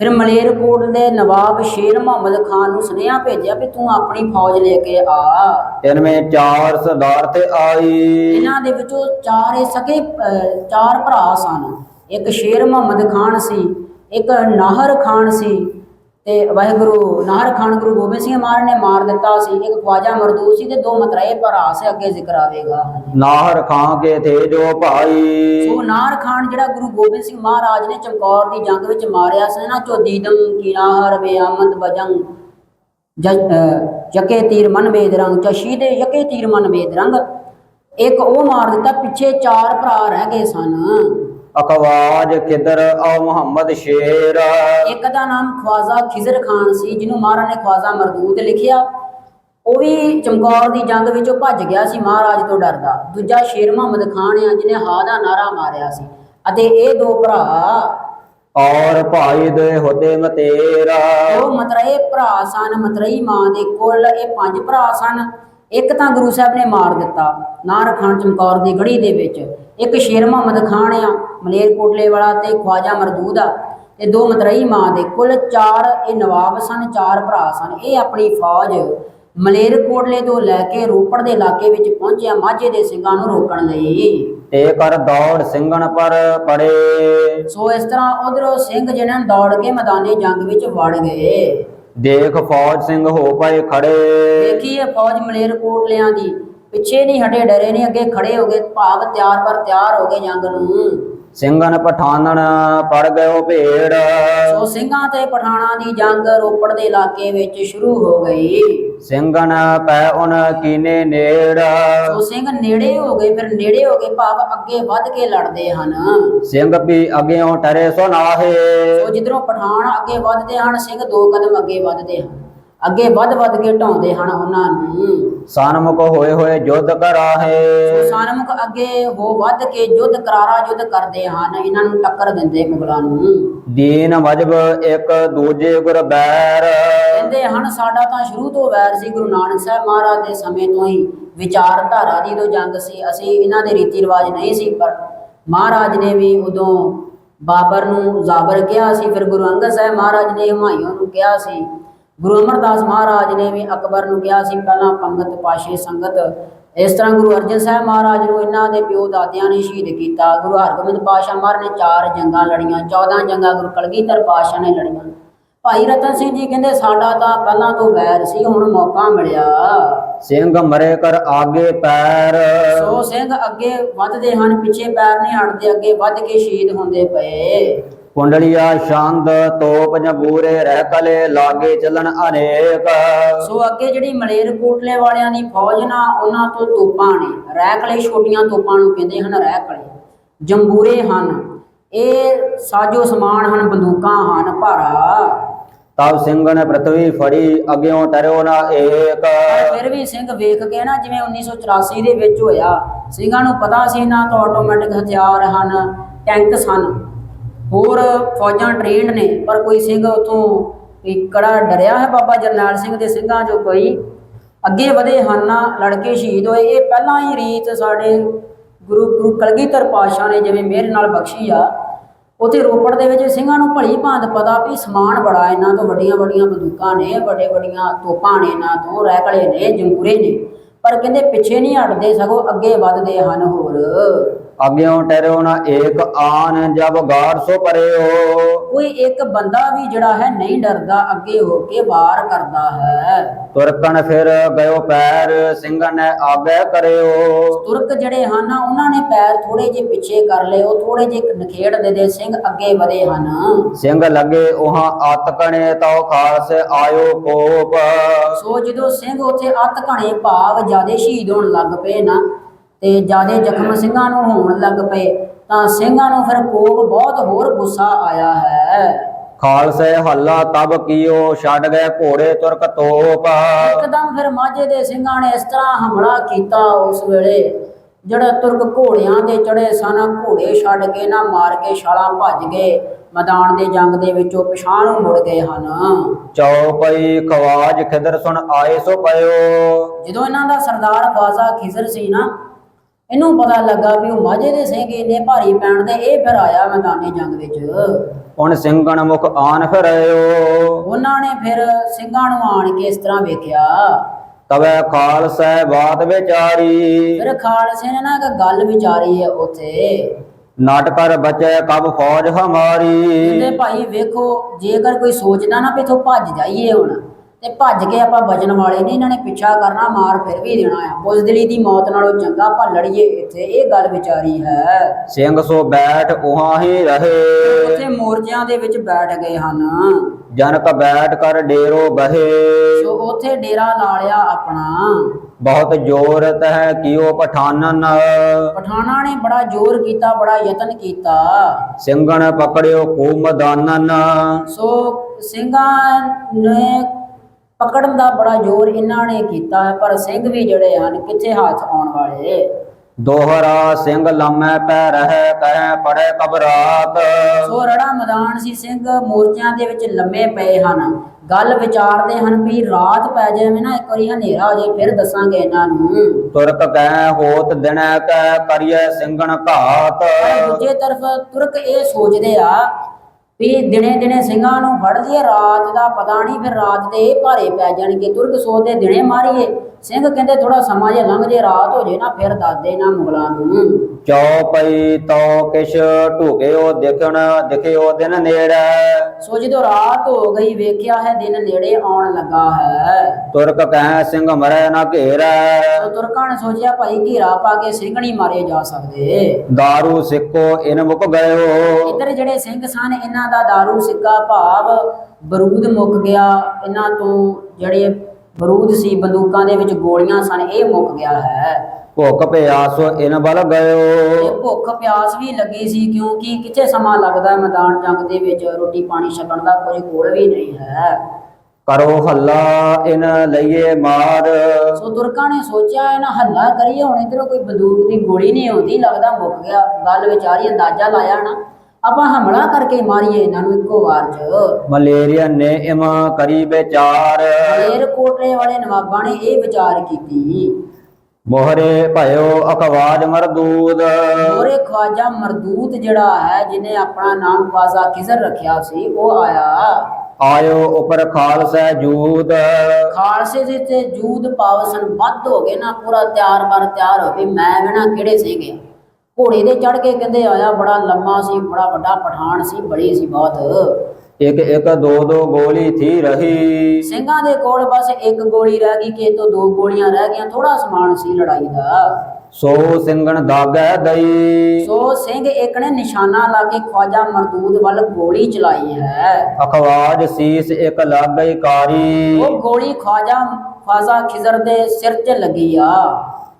ਫਿਰ ਮਲੇਰਕੋਟ ਦੇ ਨਵਾਬ ਸ਼ੇਰ ਮੁਹੰਮਦ ਖਾਨ ਨੂੰ ਸੁਨੇਹਾ ਭੇਜਿਆ ਵੀ ਤੂੰ ਆਪਣੀ ਫੌਜ ਲੈ ਕੇ ਆ। ਤਿੰਨਵੇਂ ਚਾਰ ਸਰਦਾਰ ਤੇ ਆਈ। ਇਹਨਾਂ ਦੇ ਵਿੱਚੋਂ ਚਾਰ ਇਹ ਸਕੇ ਅਹ, ਚਾਰ ਭਰਾ ਸਨ। ਇੱਕ ਸ਼ੇਰ ਮੁਹੰਮਦ ਖਾਨ ਸੀ ਇੱਕ ਨਾਹਰ ਖਾਨ ਸੀ ਤੇ ਵਾਹਿਗੁਰੂ ਨਾਹਰ ਖਾਨ ਗੁਰੂ ਗੋਬਿੰਦ ਸਿੰਘ ਮਹਾਰਾਜ ਨੇ ਮਾਰ ਦਿੱਤਾ ਸੀ। ਇੱਕ ਖਵਾਜਾ ਮਰਦੂਦ ਸੀ ਤੇ ਦੋ ਮਤਰਾਏ ਭਰਾ ਸੀ ਅੱਗੇ ਜ਼ਿਕਰ ਆਵੇਗਾ। ਨਾਹਰ ਖਾਂ ਕੇ ਥੇ ਜੋ ਭਾਈ। ਸੋ ਨਾਰ ਖਾਨ ਜਿਹੜਾ ਗੁਰੂ ਗੋਬਿੰਦ ਸਿੰਘ ਮਹਾਰਾਜ ਨੇ ਚਮਕੌਰ ਦੀ ਜੰਗ ਵਿੱਚ ਮਾਰਿਆ ਸੀ ਨਾ ਚੋ ਦੀਦਮ ਕੀ ਨਾਹਰ ਵੇ ਆਮਦ ਬਜੰਗ ਜ- ਅਹ ਯਕੇ ਤੀਰ ਮਨ ਵੇਦ ਰੰਗ ਚਸ਼ੀਦੇ ਯਕੇ ਤੀਰ ਮਨ ਵੇਦ ਰੰਗ। ਇੱਕ ਉਹ ਮਾਰ ਦਿੱਤਾ ਪਿੱਛੇ ਚਾਰ ਭਰਾ ਰਹਿ ਗਏ ਸਨ। ਅਕਵਾਜ ਕਿਦਰ ਆ ਮੁਹੰਮਦ ਸ਼ੇਰ? ਇੱਕ ਦਾ ਨਾਮ ਖਵਾਜਾ ਖਿਜ਼ਰ ਖਾਨ ਸੀ ਜਿਹਨੂੰ ਮਹਾਰਾਜ ਨੇ ਖਵਾਜਾ ਮਰਦੂਦ ਲਿਖਿਆ। ਉਹ ਵੀ ਚਮਕੌਰ ਦੀ ਜੰਗ ਵਿੱਚੋਂ ਭੱਜ ਗਿਆ ਸੀ ਮਹਾਰਾਜ ਤੋਂ ਡਰਦਾ। ਦੂਜਾ ਸ਼ੇਰ ਮੁਹੰਮਦ ਖਾਨ ਆ ਜਿਹਨੇ ਹਾ ਦਾ ਨਾਰਾ ਮਾਰਿਆ ਸੀ। ਅਤੇ ਇਹ ਦੋ ਭਰਾ ਔਰ ਭਾਈ ਦੇ ਹੋਤੇ ਮਤੇਰਾ। ਉਹ ਮਤਰਏ ਭਰਾ ਸਨ ਮਤਰਈ ਮਾਂ ਦੇ ਕੋਲ ਇਹ ਪੰਜ ਭਰਾ ਸਨ। ਇੱਕ ਤਾਂ ਗੁਰੂ ਸਾਹਿਬ ਨੇ ਮਾਰ ਦਿੱਤਾ ਨਾਰ ਖਾਨ ਚਮਕੌਰ ਦੀ ਗੜੀ ਦੇ ਵਿੱਚ। ਇੱਕ ਸ਼ੇਰ ਮੁਹੰਮਦ ਖਾਨ ਆ ਮਲੇਰਕੋਟਲੇ ਵਾਲਾ ਤੇ ਖਵਾਜਾ ਮਰਦੂਦ ਆ। ਤੇ ਦੋ ਮਤਰਈ ਮਾਂ ਦੇ ਕੁੱਲ ਚਾਰ ਇਹ ਨਵਾਬ ਸਨ ਚਾਰ ਭਰਾ ਸਨ। ਇਹ ਆਪਣੀ ਫੌਜ ਮਲੇਰਕੋਟਲੇ ਤੋਂ ਲੈ ਕੇ ਰੋਪੜ ਦੇ ਇਲਾਕੇ ਵਿੱਚ ਪਹੁੰਚਿਆ ਮਾਝੇ ਦੇ ਸਿੰਘਾਂ ਨੂੰ ਰੋਕਣ ਲਈ। ਤੇ ਕਰ ਦੌੜ ਸਿੰਘਣ ਪਰ ਪੜੇ। ਸੋ ਇਸ ਤਰ੍ਹਾਂ ਉਧਰੋਂ ਸਿੰਘ ਜਿਹਨਾਂ ਦੌੜ ਕੇ ਮੈਦਾਨੇ ਜੰਗ ਵਿੱਚ ਵੜ ਗਏ। ਦੇਖ ਫੌਜ ਸਿੰਘ ਹੋ ਪਏ ਖੜੇ। ਦੇਖੀ ਇਹ ਫੌਜ ਮਲੇਰਕੋਟਲਿਆਂ ਦੀ। ਪਿੱਛੇ ਨਹੀਂ ਹਟੇ ਡਰੇ ਨਹੀਂ ਅੱਗੇ ਖੜੇ ਹੋ ਗਏ। ਭਾਗ ਤਿਆਰ ਪਰ ਤਿਆਰ ਹੋ ਗਏ ਜੰਗ ਨੂੰ। ਸਿੰਘਨ ਪਠਾਨਣ ਪੜ ਗਇਓ ਭੇੜ। ਸੋ ਸਿੰਘਾਂ ਤੇ ਪਠਾਣਾਂ ਦੀ ਜੰਗ ਰੋਪੜ ਦੇ ਇਲਾਕੇ ਵਿੱਚ ਸ਼ੁਰੂ ਹੋ ਗਈ। ਸਿੰਘਨ ਪੈ ਉਨ ਕੀਨੇ ਨੇੜ। ਸੋ ਸਿੰਘ ਨੇੜੇ ਹੋ ਗਏ ਫਿਰ ਨੇੜੇ ਹੋ ਗਏ ਭਾਵ ਅੱਗੇ ਵੱਧ ਕੇ ਲੜਦੇ ਹਨ। ਸਿੰਘ ਵੀ ਅਗਿਓ ਟਰੇ ਸੋ ਨਾਹੇ। ਸੋ ਜਿੱਧਰੋਂ ਪਠਾਨ ਅੱਗੇ ਵੱਧਦੇ ਹਨ ਸਿੰਘ ਦੋ ਕਦਮ ਅੱਗੇ ਵੱਧਦੇ ਹਨ। ਅੱਗੇ ਵੱਧ ਵੱਧ ਕੇ ਢਾਉਂਦੇ ਹਨ ਉਹਨਾਂ ਨੂੰ। ਸਨਮੁਖ ਹੋਏ ਹੋਏ ਜੁਧ ਕਰਾਹੇ। ਸਨਮੁਖ ਅੱਗੇ ਹੋ ਵੱਧ ਕੇ ਯੁੱਧ ਕਰਾਰਾ ਯੁੱਧ ਕਰਦੇ ਹਨ ਇਹਨਾਂ ਨੂੰ ਟੱਕਰ ਦਿੰਦੇ ਮੁਗਲਾਂ ਨੂੰ। ਦੀਨ ਮਜਬ ਇੱਕ ਦੂਜੇ ਗੁਰ ਬੈਰ। ਕਹਿੰਦੇ ਹਨ ਸਾਡਾ ਤਾਂ ਸ਼ੁਰੂ ਤੋਂ ਵੈਰ ਸੀ ਗੁਰੂ ਨਾਨਕ ਸਾਹਿਬ ਮਹਾਰਾਜ ਦੇ ਸਮੇਂ ਤੋਂ ਹੀ। ਵਿਚਾਰਧਾਰਾ ਦੀ ਜੋ ਜੰਗ ਸੀ ਅਸੀਂ ਇਹਨਾਂ ਦੇ ਰੀਤੀ ਰਿਵਾਜ ਨਹੀਂ ਸੀ ਪਰ ਮਹਾਰਾਜ ਨੇ ਵੀ ਉਦੋਂ ਬਾਬਰ ਨੂੰ ਜ਼ਾਬਰ ਕਿਹਾ ਸੀ ਫਿਰ ਗੁਰੂ ਅੰਗਦ ਸਾਹਿਬ ਮਹਾਰਾਜ ਨੇ ਹਮਾਇੂੰ ਨੂੰ ਕਿਹਾ ਸੀ ਗੁਰੂ ਅਮਰਦਾਸ ਮਹਾਰਾਜ ਨੇ ਵੀ ਅਕਬਰ ਨੂੰ ਕਿਹਾ ਸੀ ਪਹਿਲਾਂ ਪੰਗਤ ਪਾਸ਼ੇ ਸੰਗਤ। ਇਸ ਤਰ੍ਹਾਂ ਗੁਰੂ ਅਰਜਨ ਸਾਹਿਬ ਮਹਾਰਾਜ ਨੂੰ ਇਹਨਾਂ ਦੇ ਪਿਓ ਦਾਦਿਆਂ ਨੇ ਸ਼ਹੀਦ ਕੀਤਾ। ਗੁਰੂ ਹਰਗੋਬਿੰਦ ਪਾਸ਼ਾ ਮਹਾਰਾਜ ਨੇ ਚਾਰ ਜੰਗਾਂ ਲੜੀਆਂ 14 ਜੰਗਾਂ ਗੁਰੂ ਕਲਗੀਧਰ ਪਾਸ਼ਾ ਨੇ ਲੜੀਆਂ। ਭਾਈ ਰਤਨ ਸਿੰਘ ਜੀ ਕਹਿੰਦੇ ਸਾਡਾ ਤਾਂ ਪਹਿਲਾਂ ਤੋਂ ਵੈਰ ਸੀ ਹੁਣ ਮੌਕਾ ਮਿਲਿਆ। ਸਿੰਘ ਮਰੇ ਕਰ ਆਗੇ ਪੈਰ। ਸੋ ਸਿੰਘ ਅੱਗੇ ਵੱਧਦੇ ਹਨ ਪਿੱਛੇ ਪੈਰ ਨਹੀਂ ਹਟਦੇ ਅੱਗੇ ਵੱਧ ਕੇ ਸ਼ਹੀਦ ਹੁੰਦੇ ਪਏ। ਕੁੰਡਲੀਆ ਛੰਦ ਤੋਪ ਜਬੂਰੇ ਰਹਿ ਕਲੇ ਲਾਗੇ ਚੱਲਣ ਅਨੇਕ। ਸੋ ਅੱਗੇ ਜਿਹੜੀ ਮਲੇਰਕੋਟਲੇ ਵਾਲਿਆਂ ਦੀ ਫੌਜ ਨਾ ਉਹਨਾਂ ਤੋਂ ਤੋਪਾਂ ਨੇ। ਰੈਕਲੇ ਛੋਟੀਆਂ ਤੋਪਾਂ ਨੂੰ ਕਹਿੰਦੇ ਹਨ ਰੈਕਲੇ ਜੰਬੂਰੇ ਹਨ। ਇਹ ਸਾਜੋ ਸਮਾਨ ਹਨ ਬੰਦੂਕਾਂ ਹਨ ਭਾਰਾ। ਤਬ ਸਿੰਘ ਨੇ ਪ੍ਰਥਵੀ ਫੜੀ ਅਗਿਓ ਟਰਿਓ ਨਾ ਏਕ। ਫਿਰ ਵੀ ਸਿੰਘ ਵੇਖ ਕੇ ਨਾ ਜਿਵੇਂ 1984 ਦੇ ਵਿੱਚ ਹੋਇਆ ਸਿੰਘਾਂ ਨੂੰ ਪਤਾ ਸੀ ਇਹਨਾਂ ਤੋਂ ਆਟੋਮੈਟਿਕ ਹਥਿਆਰ ਹਨ ਟੈਂਕ ਸਨ ਹੋਰ ਫੌਜਾਂ ਟ੍ਰੇਨਡ ਨੇ, ਪਰ ਕੋਈ ਸਿੰਘ ਉਥੋਂ ਕੜਾ ਡਰਿਆ ਹੈ ਬਾਬਾ ਜਰਨੈਲ ਸਿੰਘ ਦੇ ਸਿੰਘਾਂ ਚੋਂ ਕੋਈ? ਅੱਗੇ ਵਧੇ ਹਨ ਨਾ ਲੜਕੇ ਸ਼ਹੀਦ ਹੋਏ, ਇਹ ਪਹਿਲਾਂ ਹੀ ਰੀਤ ਸਾਡੇ ਗੁਰੂ ਗੁਰੂ ਕਲਗੀਧਰ ਪਾਤਸ਼ਾਹ ਨੇ ਜਿਵੇਂ ਮੇਰੇ ਨਾਲ ਬਖਸ਼ੀ ਆ। ਉਥੇ ਰੋਪੜ ਦੇ ਵਿੱਚ ਸਿੰਘਾਂ ਨੂੰ ਭਲੀ ਭਾਂਤ ਪਤਾ ਵੀ ਸਮਾਨ ਬੜਾ ਇਹਨਾਂ ਤੋਂ ਵੱਡੀਆਂ ਵੱਡੀਆਂ ਬੰਦੂਕਾਂ ਨੇ, ਵੱਡੇ, ਵੱਡੀਆਂ ਤੋਪਾਂ ਨੇ, ਇਹਨਾਂ ਤੋਂ ਰੈਕਲੇ ਨੇ, ਜੰਗੂਰੇ ਨੇ। ਪਰ ਕਹਿੰਦੇ ਪਿੱਛੇ ਨਹੀਂ ਹਟਦੇ, ਸਗੋਂ ਅੱਗੇ ਵੱਧਦੇ ਹਨ ਹੋਰ। ਅਗਿਓ ਟਰਿਓ ਨਾ ਏਕ ਆਨ ਜਬ ਗਾੜ ਸੋ ਪਰਿਓ। ਕੋਈ ਇੱਕ ਬੰਦਾ ਵੀ ਜਿਹੜਾ ਹੈ ਨਹੀਂ ਡਰਦਾ ਅੱਗੇ ਹੋ ਕੇ ਵਾਰ ਕਰਦਾ ਹੈ। ਤੁਰਕਣ ਫਿਰ ਗਇਓ ਪੈਰ ਸਿੰਘਨ ਨੇ ਆਗੇ ਕਰਿਓ। ਤੁਰਕ ਜਿਹੜੇ ਹਨ ਉਹਨਾਂ ਨੇ ਪੈਰ ਥੋੜੇ ਜਿਹੇ ਪਿੱਛੇ ਕਰ ਲਏ ਉਹ ਥੋੜੇ ਜਿਹੇ ਨਖੇੜ ਦੇ ਦੇ ਸਿੰਘ ਅੱਗੇ ਵਧੇ ਹਨ। ਸਿੰਘ ਲੱਗੇ ਉਹਾਂ ਆਤਕਣੇ ਤਉ ਖਾਲਸ ਆਇਓ ਕੋਪ। ਸੋ ਜਦੋਂ ਸਿੰਘ ਉੱਥੇ ਅੱਤ ਘਣੇ ਭਾਵ ਜਿਆਦੇ ਸ਼ਹੀਦ ਹੋਣ ਲੱਗ ਪਏ ਨਾ ਤੇ ਜਿਆਦੇ ਜ਼ਖਮ ਸਿੰਘਾਂ ਨੂੰ ਹੋਣ ਲੱਗ ਪਏ ਤਾਂ ਸਿੰਘਾਂ ਨੂੰ ਫਿਰ ਕੋਪ ਬਹੁਤ ਹੋਰ ਗੁੱਸਾ ਆਇਆ ਹੈ। ਖਾਲਸੇ ਹੱਲਾ ਤਬ ਕੀਓ ਛੱਡ ਗਏ ਘੋੜੇ ਤੁਰਕ ਤੋਪ। ਇੱਕਦਮ ਫਿਰ ਮਾਝੇ ਦੇ ਸਿੰਘਾਂ ਨੇ ਇਸ ਤਰ੍ਹਾਂ ਹਮਲਾ ਕੀਤਾ ਉਸ ਵੇਲੇ ਜਿਹੜਾ ਤੁਰਕ ਘੋੜਿਆਂ ਦੇ ਚੜੇ ਸਨ ਘੋੜੇ ਛੱਡ ਕੇ ਨਾ ਮਾਰ ਕੇ ਛਾਲਾਂ ਭੱਜ ਗਏ ਮੈਦਾਨ ਦੇ ਜੰਗ ਦੇ ਵਿੱਚੋਂ ਪਿਛਾਂ ਨੂੰ ਮੁੜ ਗਏ ਹਨ। ਚੌਪਈ ਖਵਾਜ ਖਿਦਰ ਸੁਣ ਆਏ ਸੋ ਪਇਓ। ਜਦੋਂ ਇਹਨਾਂ ਦਾ ਸਰਦਾਰ ਖਵਾਜਾ ਖਿਜ਼ਰ ਸੀ ਨਾ ਇਹਨੂੰ ਪਤਾ ਲੱਗਾ ਵੀ ਉਹ ਮਾਝੇ ਦੇ ਸਿੰਘ ਇੰਨੇ ਭਾਰੀ ਪੈਣ ਦੇ ਇਹ ਫਿਰ ਆਇਆ ਮੈਦਾਨੇ ਜੰਗ ਵਿੱਚ। ਹੁਣ ਸਿੰਘਣ ਮੁਖ ਆਨ ਫਿਰਿਓ ਉਹਨਾਂ ਨੇ ਫਿਰ ਸਿੰਘਾਂ ਨੂੰ ਆਣ ਕੇ ਇਸ ਤਰ੍ਹਾਂ ਵੇਖਿਆ। ਤਵੇ ਖਾਲਸੈ ਬਾਤ ਵਿਚਾਰੀ। ਫਿਰ ਖਾਲਸੇ ਨੇ ਨਾ ਇੱਕ ਗੱਲ ਵਿਚਾਰੀ ਹੈ ਉੱਥੇ। ਨਾਟ ਕਰ ਬਚੈ ਕਬ ਫੌਜ ਹਮਾਰੀ। ਕਹਿੰਦੇ ਭਾਈ ਵੇਖੋ ਜੇਕਰ ਕੋਈ ਸੋਚਦਾ ਨਾ ਵੀ ਇਥੋਂ ਭੱਜ ਜਾਈਏ ਹੁਣ ਤੇ ਭੱਜ ਕੇ ਆਪਾਂ ਬਚਣ ਵਾਲੇ ਨਹੀਂ ਇਹਨਾਂ ਨੇ ਪਿੱਛਾ ਕਰਨਾ ਮਾਰ ਫਿਰ ਵੀ ਦੇਣਾ ਆ। ਬੁਜ਼ਦਲੀ ਦੀ ਮੌਤ ਨਾਲੋਂ ਚੰਗਾ ਆਪਾਂ ਲੜੀਏ ਇੱਥੇ ਇਹ ਗੱਲ ਵਿਚਾਰੀ ਹੈ। ਸਿੰਘ ਸੋ ਬੈਠ ਉਹਾਂ ਹੀ ਰਹੇ। ਉੱਥੇ ਮੋਰਚਿਆਂ ਦੇ ਵਿੱਚ ਬੈਠ ਗਏ ਹਨ। ਜਨਕ ਬੈਠ ਕਰ ਡੇਰੋ ਬਹੇ। ਸੋ ਉੱਥੇ ਡੇਰਾ ਲਾ ਲਿਆ ਆਪਣਾ। ਬਹੁਤ ਜੋਰ ਤਹਿ ਕੀਓ ਪਠਾਨਨ। ਪਠਾਣਾ ਨੇ ਬੜਾ ਜ਼ੋਰ ਕੀਤਾ ਬੜਾ ਯਤਨ ਕੀਤਾ। ਸਿੰਘਣ ਪਕੜਿਓ ਖੂਬ ਦਾਨਨ ਸੋ ਸਿੰਘਾਂ ਨੇ ਪਕੜਨ ਦਾ ਬੜਾ ਜ਼ੋਰ ਇਹਨਾਂ ਨੇ ਕੀਤਾ ਹੈ ਪਰ ਸਿੰਘ ਵੀ ਜਿਹੜੇ ਹਨ ਕਿੱਥੇ ਹੱਥ ਆਉਣ ਵਾਲੇ? ਦੋਹਰਾ ਸਿੰਘ ਲੰਮੈ ਪੈ ਰਹਿ ਕਹਿ ਪੜੇ ਕਬਰਾਤ ਸੋ ਰੜਾ ਮੈਦਾਨ ਸੀ ਸਿੰਘ ਮੋਰਚਿਆਂ ਦੇ ਵਿੱਚ ਲੰਮੇ ਪਏ ਹਨ। ਗੱਲ ਵਿਚਾਰਦੇ ਹਨ ਵੀ ਰਾਤ ਪੈ ਜਾਵੇ ਨਾ ਇੱਕ ਵਾਰੀ ਹਨੇਰਾ ਹੋ ਜਾਏ ਫਿਰ ਦੱਸਾਂਗੇ ਇਹਨਾਂ ਨੂੰ। ਤੁਰਕ ਕਹਿ ਹੋਤ ਦਿਨੈ ਕਹਿ ਕਰੀਐ ਸਿੰਘਣ ਘਾਤ ਦੂਜੇ ਤਰਫ ਤੁਰਕ ਇਹ ਸੋਚਦੇ ਆ ਵੀ ਦਿਨੇ ਦਿਨੇ ਸਿੰਘਾਂ ਨੂੰ ਫੜ ਲਈਏ ਰਾਤ ਦਾ ਪਤਾ ਨਹੀਂ ਫਿਰ ਰਾਤ ਦੇ ਇਹ ਭਾਰੇ ਪੈ ਜਾਣਗੇ। ਤੁਰਕ ਸੋਚਦੇ ਦਿਨੇ ਮਾਰੀਏ। ਸਿੰਘ ਕਹਿੰਦੇ ਥੋੜਾ ਸਮਾਂ ਜੇ ਲੰਘ ਜੇ, ਰਾਤ ਹੋ ਜੇ ਨਾ ਫਿਰ ਦੱਸਦੇ ਨਾ ਮੁਗਲਾਂ ਨੂੰ। ਚੌਪਈ ਤੋ ਕਿਛ ਢੁਕਿਓ ਦੇਖਣ ਦਿਖਿਓ ਦਿਨ ਨੇੜੇ। ਸੋ ਜਦੋਂ ਰਾਤ ਹੋ ਗਈ ਵੇਖਿਆ ਹੈ ਦਿਨ ਨੇੜੇ ਆਉਣ ਲੱਗਾ ਹੈ। ਤੁਰਕ ਕਹਿ ਸਿੰਘ ਮਰੈ ਨਾ ਘੇਰੈ। ਸੋ ਤੁਰਕਾਂ ਨੇ ਸੋਚਿਆ ਭਾਈ ਘੇਰਾ ਪਾ ਕੇ ਸਿੰਘ ਨਹੀਂ ਮਾਰੇ ਜਾ ਸਕਦੇ। ਦਾਰੂ ਸਿੱਕੋ ਇਨ ਮੁਕ ਗਇਓ। ਇੱਧਰ ਜਿਹੜੇ ਸਿੰਘ ਸਨ ਇਹਨਾਂ ਦਾ दारू ਸਿੱਕਾ ਭਾਵ ਬਰੂਦ ਮੁੱਕ ਗਿਆ। ਇਹਨਾਂ ਤੋਂ ਜਿਹੜੇ ਬਰੂਦ ਸੀ ਬੰਦੂਕਾਂ ਦੇ ਵਿੱਚ ਗੋਲੀਆਂ ਸਨ ਇਹ ਮੁੱਕ ਗਿਆ ਹੈ। ਭੁੱਖ ਪਿਆਸ ਇਨ ਬਲ ਤੇ ਗਇਓ ਭੁੱਖ ਪਿਆਸ ਵੀ ਲੱਗੀ ਸੀ ਕਿਉਂਕਿ ਕਿੱਥੇ ਸਮਾਂ ਲੱਗਦਾ ਹੈ ਮੈਦਾਨ ਜੰਗ ਦੇ ਵਿੱਚ ਰੋਟੀ ਪਾਣੀ ਛਕਣ ਦਾ ਕੁਝ ਕੋਲ ਵੀ ਨਹੀਂ ਹੈ। ਕਰੋ ਹੱਲਾ ਇਨ ਲਈਏ ਮਾਰ। ਸੋ ਤੁਰਕਾਂ ਨੇ ਸੋਚਿਆ ਇਹਨਾਂ ਹੱਲਾ ਕਰੀਏ ਹੁਣ ਇਧਰੋਂ ਕੋਈ ਬੰਦੂਕ ਦੀ ਗੋਲੀ ਨਹੀਂ ਆਉਂਦੀ ਲੱਗਦਾ ਮੁੱਕ ਗਿਆ। ਗੱਲ ਵਿਚਾਰੀ ਅੰਦਾਜ਼ਾ ਲਾਇਆ ਨਾ। ਆਪਾਂ ਹਮਲਾ ਕਰਕੇ ਮਾਰੀਏ ਇਹਨਾਂ ਨੂੰ ਇੱਕੋ ਵਾਰ 'ਚ। ਮਲੇਰੀਆ ਨੇ ਇਮ ਕਰੀ ਵਿਚਾਰ। ਮਲੇਰ ਕੋਟਲੇ ਵਾਲੇ ਨਵਾਬਾਂ ਨੇ ਇਹ ਵਿਚਾਰ ਕੀਤੀ। ਮੋਹਰੇ ਭਇਓ ਅਖਵਾਜ ਮਰਦੂਦ। ਮੋਰੇ ਖਵਾਜਾ ਮਰਦੂਤ ਜਿਹੜਾ ਹੈ ਜਿਹਨੇ ਆਪਣਾ ਨਾਮ ਖਵਾਜਾ ਖਿਜ਼ਰ ਰੱਖਿਆ ਸੀ ਉਹ ਆਇਆ। ਆਇਓ ਉਪਰ ਖਾਲਸਾ ਜੂਦ। ਖਾਲਸੇ ਦੇ ਤੇ ਜੂਦ ਪਾਵਸਨ ਵੱਧ ਹੋ ਗਏ ਨਾ ਪੂਰਾ ਤਿਆਰ ਬਰ ਤਿਆਰ ਹੋ ਵੀ ਮੈਂ ਬਿਨਾ ਕਿਹੜੇ ਸੀਗੇ। ਘੋੜੇ ਦੇ ਚੜ ਕੇ ਕਹਿੰਦੇ ਆਇਆ ਬੜਾ ਲੰਮਾ ਸੀ ਬੜਾ ਵੱਡਾ ਪਠਾਨ ਸੀ ਬੜੀ ਸੀ ਬਹੁਤ। ਇੱਕ ਇੱਕ ਦੋ ਦੋ ਗੋਲੀ ਥੀ ਰਹੀ। ਸਿੰਘਾਂ ਦੇ ਕੋਲ ਬਸ ਇੱਕ ਗੋਲੀ ਰਹਿ ਗਈ ਕਿ ਤੋਂ ਦੋ ਗੋਲੀਆਂ ਰਹਿ ਗਈਆਂ ਥੋੜਾ ਸਮਾਨ ਸੀ ਲੜਾਈ ਦਾ। ਸੋ ਸਿੰਘਣ ਦਾਗੈ ਦਈ। ਸੋ ਸਿੰਘ ਇੱਕ ਨੇ ਨਿਸ਼ਾਨਾ ਲਾ ਕੇ ਖਵਾਜਾ ਮਰਦੂਦ ਵੱਲ ਗੋਲੀ ਚਲਾਈ ਹੈ। ਅਖਵਾਜ ਸੀਸ ਇੱਕ ਲਾਗਈ ਕਾਰੀ। ਉਹ ਗੋਲੀ ਖਵਾਜਾ ਖਵਾਜਾ ਖਿਜ਼ਰ ਦੇ ਸਿਰ 'ਚ ਲੱਗੀ ਆ।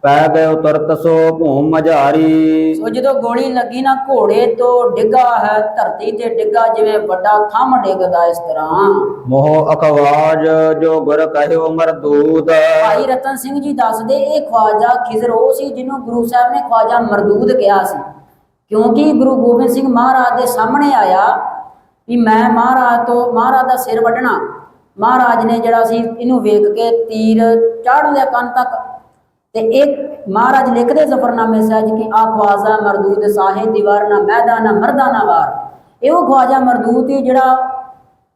ਪੈ ਗਏ ਤੁਰਤ ਸੋ ਭੂਮ ਮਝਾਰੀ। ਸੋ ਜਦੋਂ ਗੋਲੀ ਲੱਗੀ ਨਾ ਘੋੜੇ ਤੋਂ ਡਿੱਗਾ ਹੈ ਧਰਤੀ ਤੇ ਡਿੱਗਾ ਜਿਵੇਂ ਵੱਡਾ ਥੰਮ ਡਿੱਗਦਾ ਇਸ ਤਰ੍ਹਾਂ। ਮੋਹ ਅਖਵਾਜ ਜੋ ਗੁਰ ਕਹਿਓ ਮਰਦੂਦ ਭਾਈ ਰਤਨ ਸਿੰਘ ਜੀ ਦੱਸਦੇ ਇਹ ਖਵਾਜਾ ਖਿਜ਼ਰ ਉਹ ਸੀ ਜਿਹਨੂੰ ਗੁਰੂ ਸਾਹਿਬ ਨੇ ਖਵਾਜਾ ਮਰਦੂਦ ਕਿਹਾ ਸੀ। ਕਿਉਂਕਿ ਗੁਰੂ ਗੋਬਿੰਦ ਸਿੰਘ ਮਹਾਰਾਜ ਦੇ ਸਾਹਮਣੇ ਆਇਆ ਵੀ ਮੈਂ ਮਹਾਰਾਜ ਤੋਂ ਮਹਾਰਾਜ ਦਾ ਸਿਰ ਵੱਢਣਾ। ਮਹਾਰਾਜ ਨੇ ਜਿਹੜਾ ਸੀ ਇਹਨੂੰ ਵੇਖ ਕੇ ਤੀਰ ਚਾੜ ਲਿਆ ਕੰਨ ਤੱਕ ਤੇ ਇਹ ਮਹਾਰਾਜ ਲਿਖਦੇ ਜ਼ਫਰਨਾਮੇ ਸਹਿਜ ਕਿ ਆ ਖਵਾਜਾ ਮਰਦੂਦ ਸਾਹੇ, ਦੀਵਾਰ ਨਾ ਮੈਦਾਨਾ ਮਰਦਾਨਾ ਵਾਰ। ਇਹ ਉਹ ਖਵਾਜਾ ਮਰਦੂਦ ਹੀ ਜਿਹੜਾ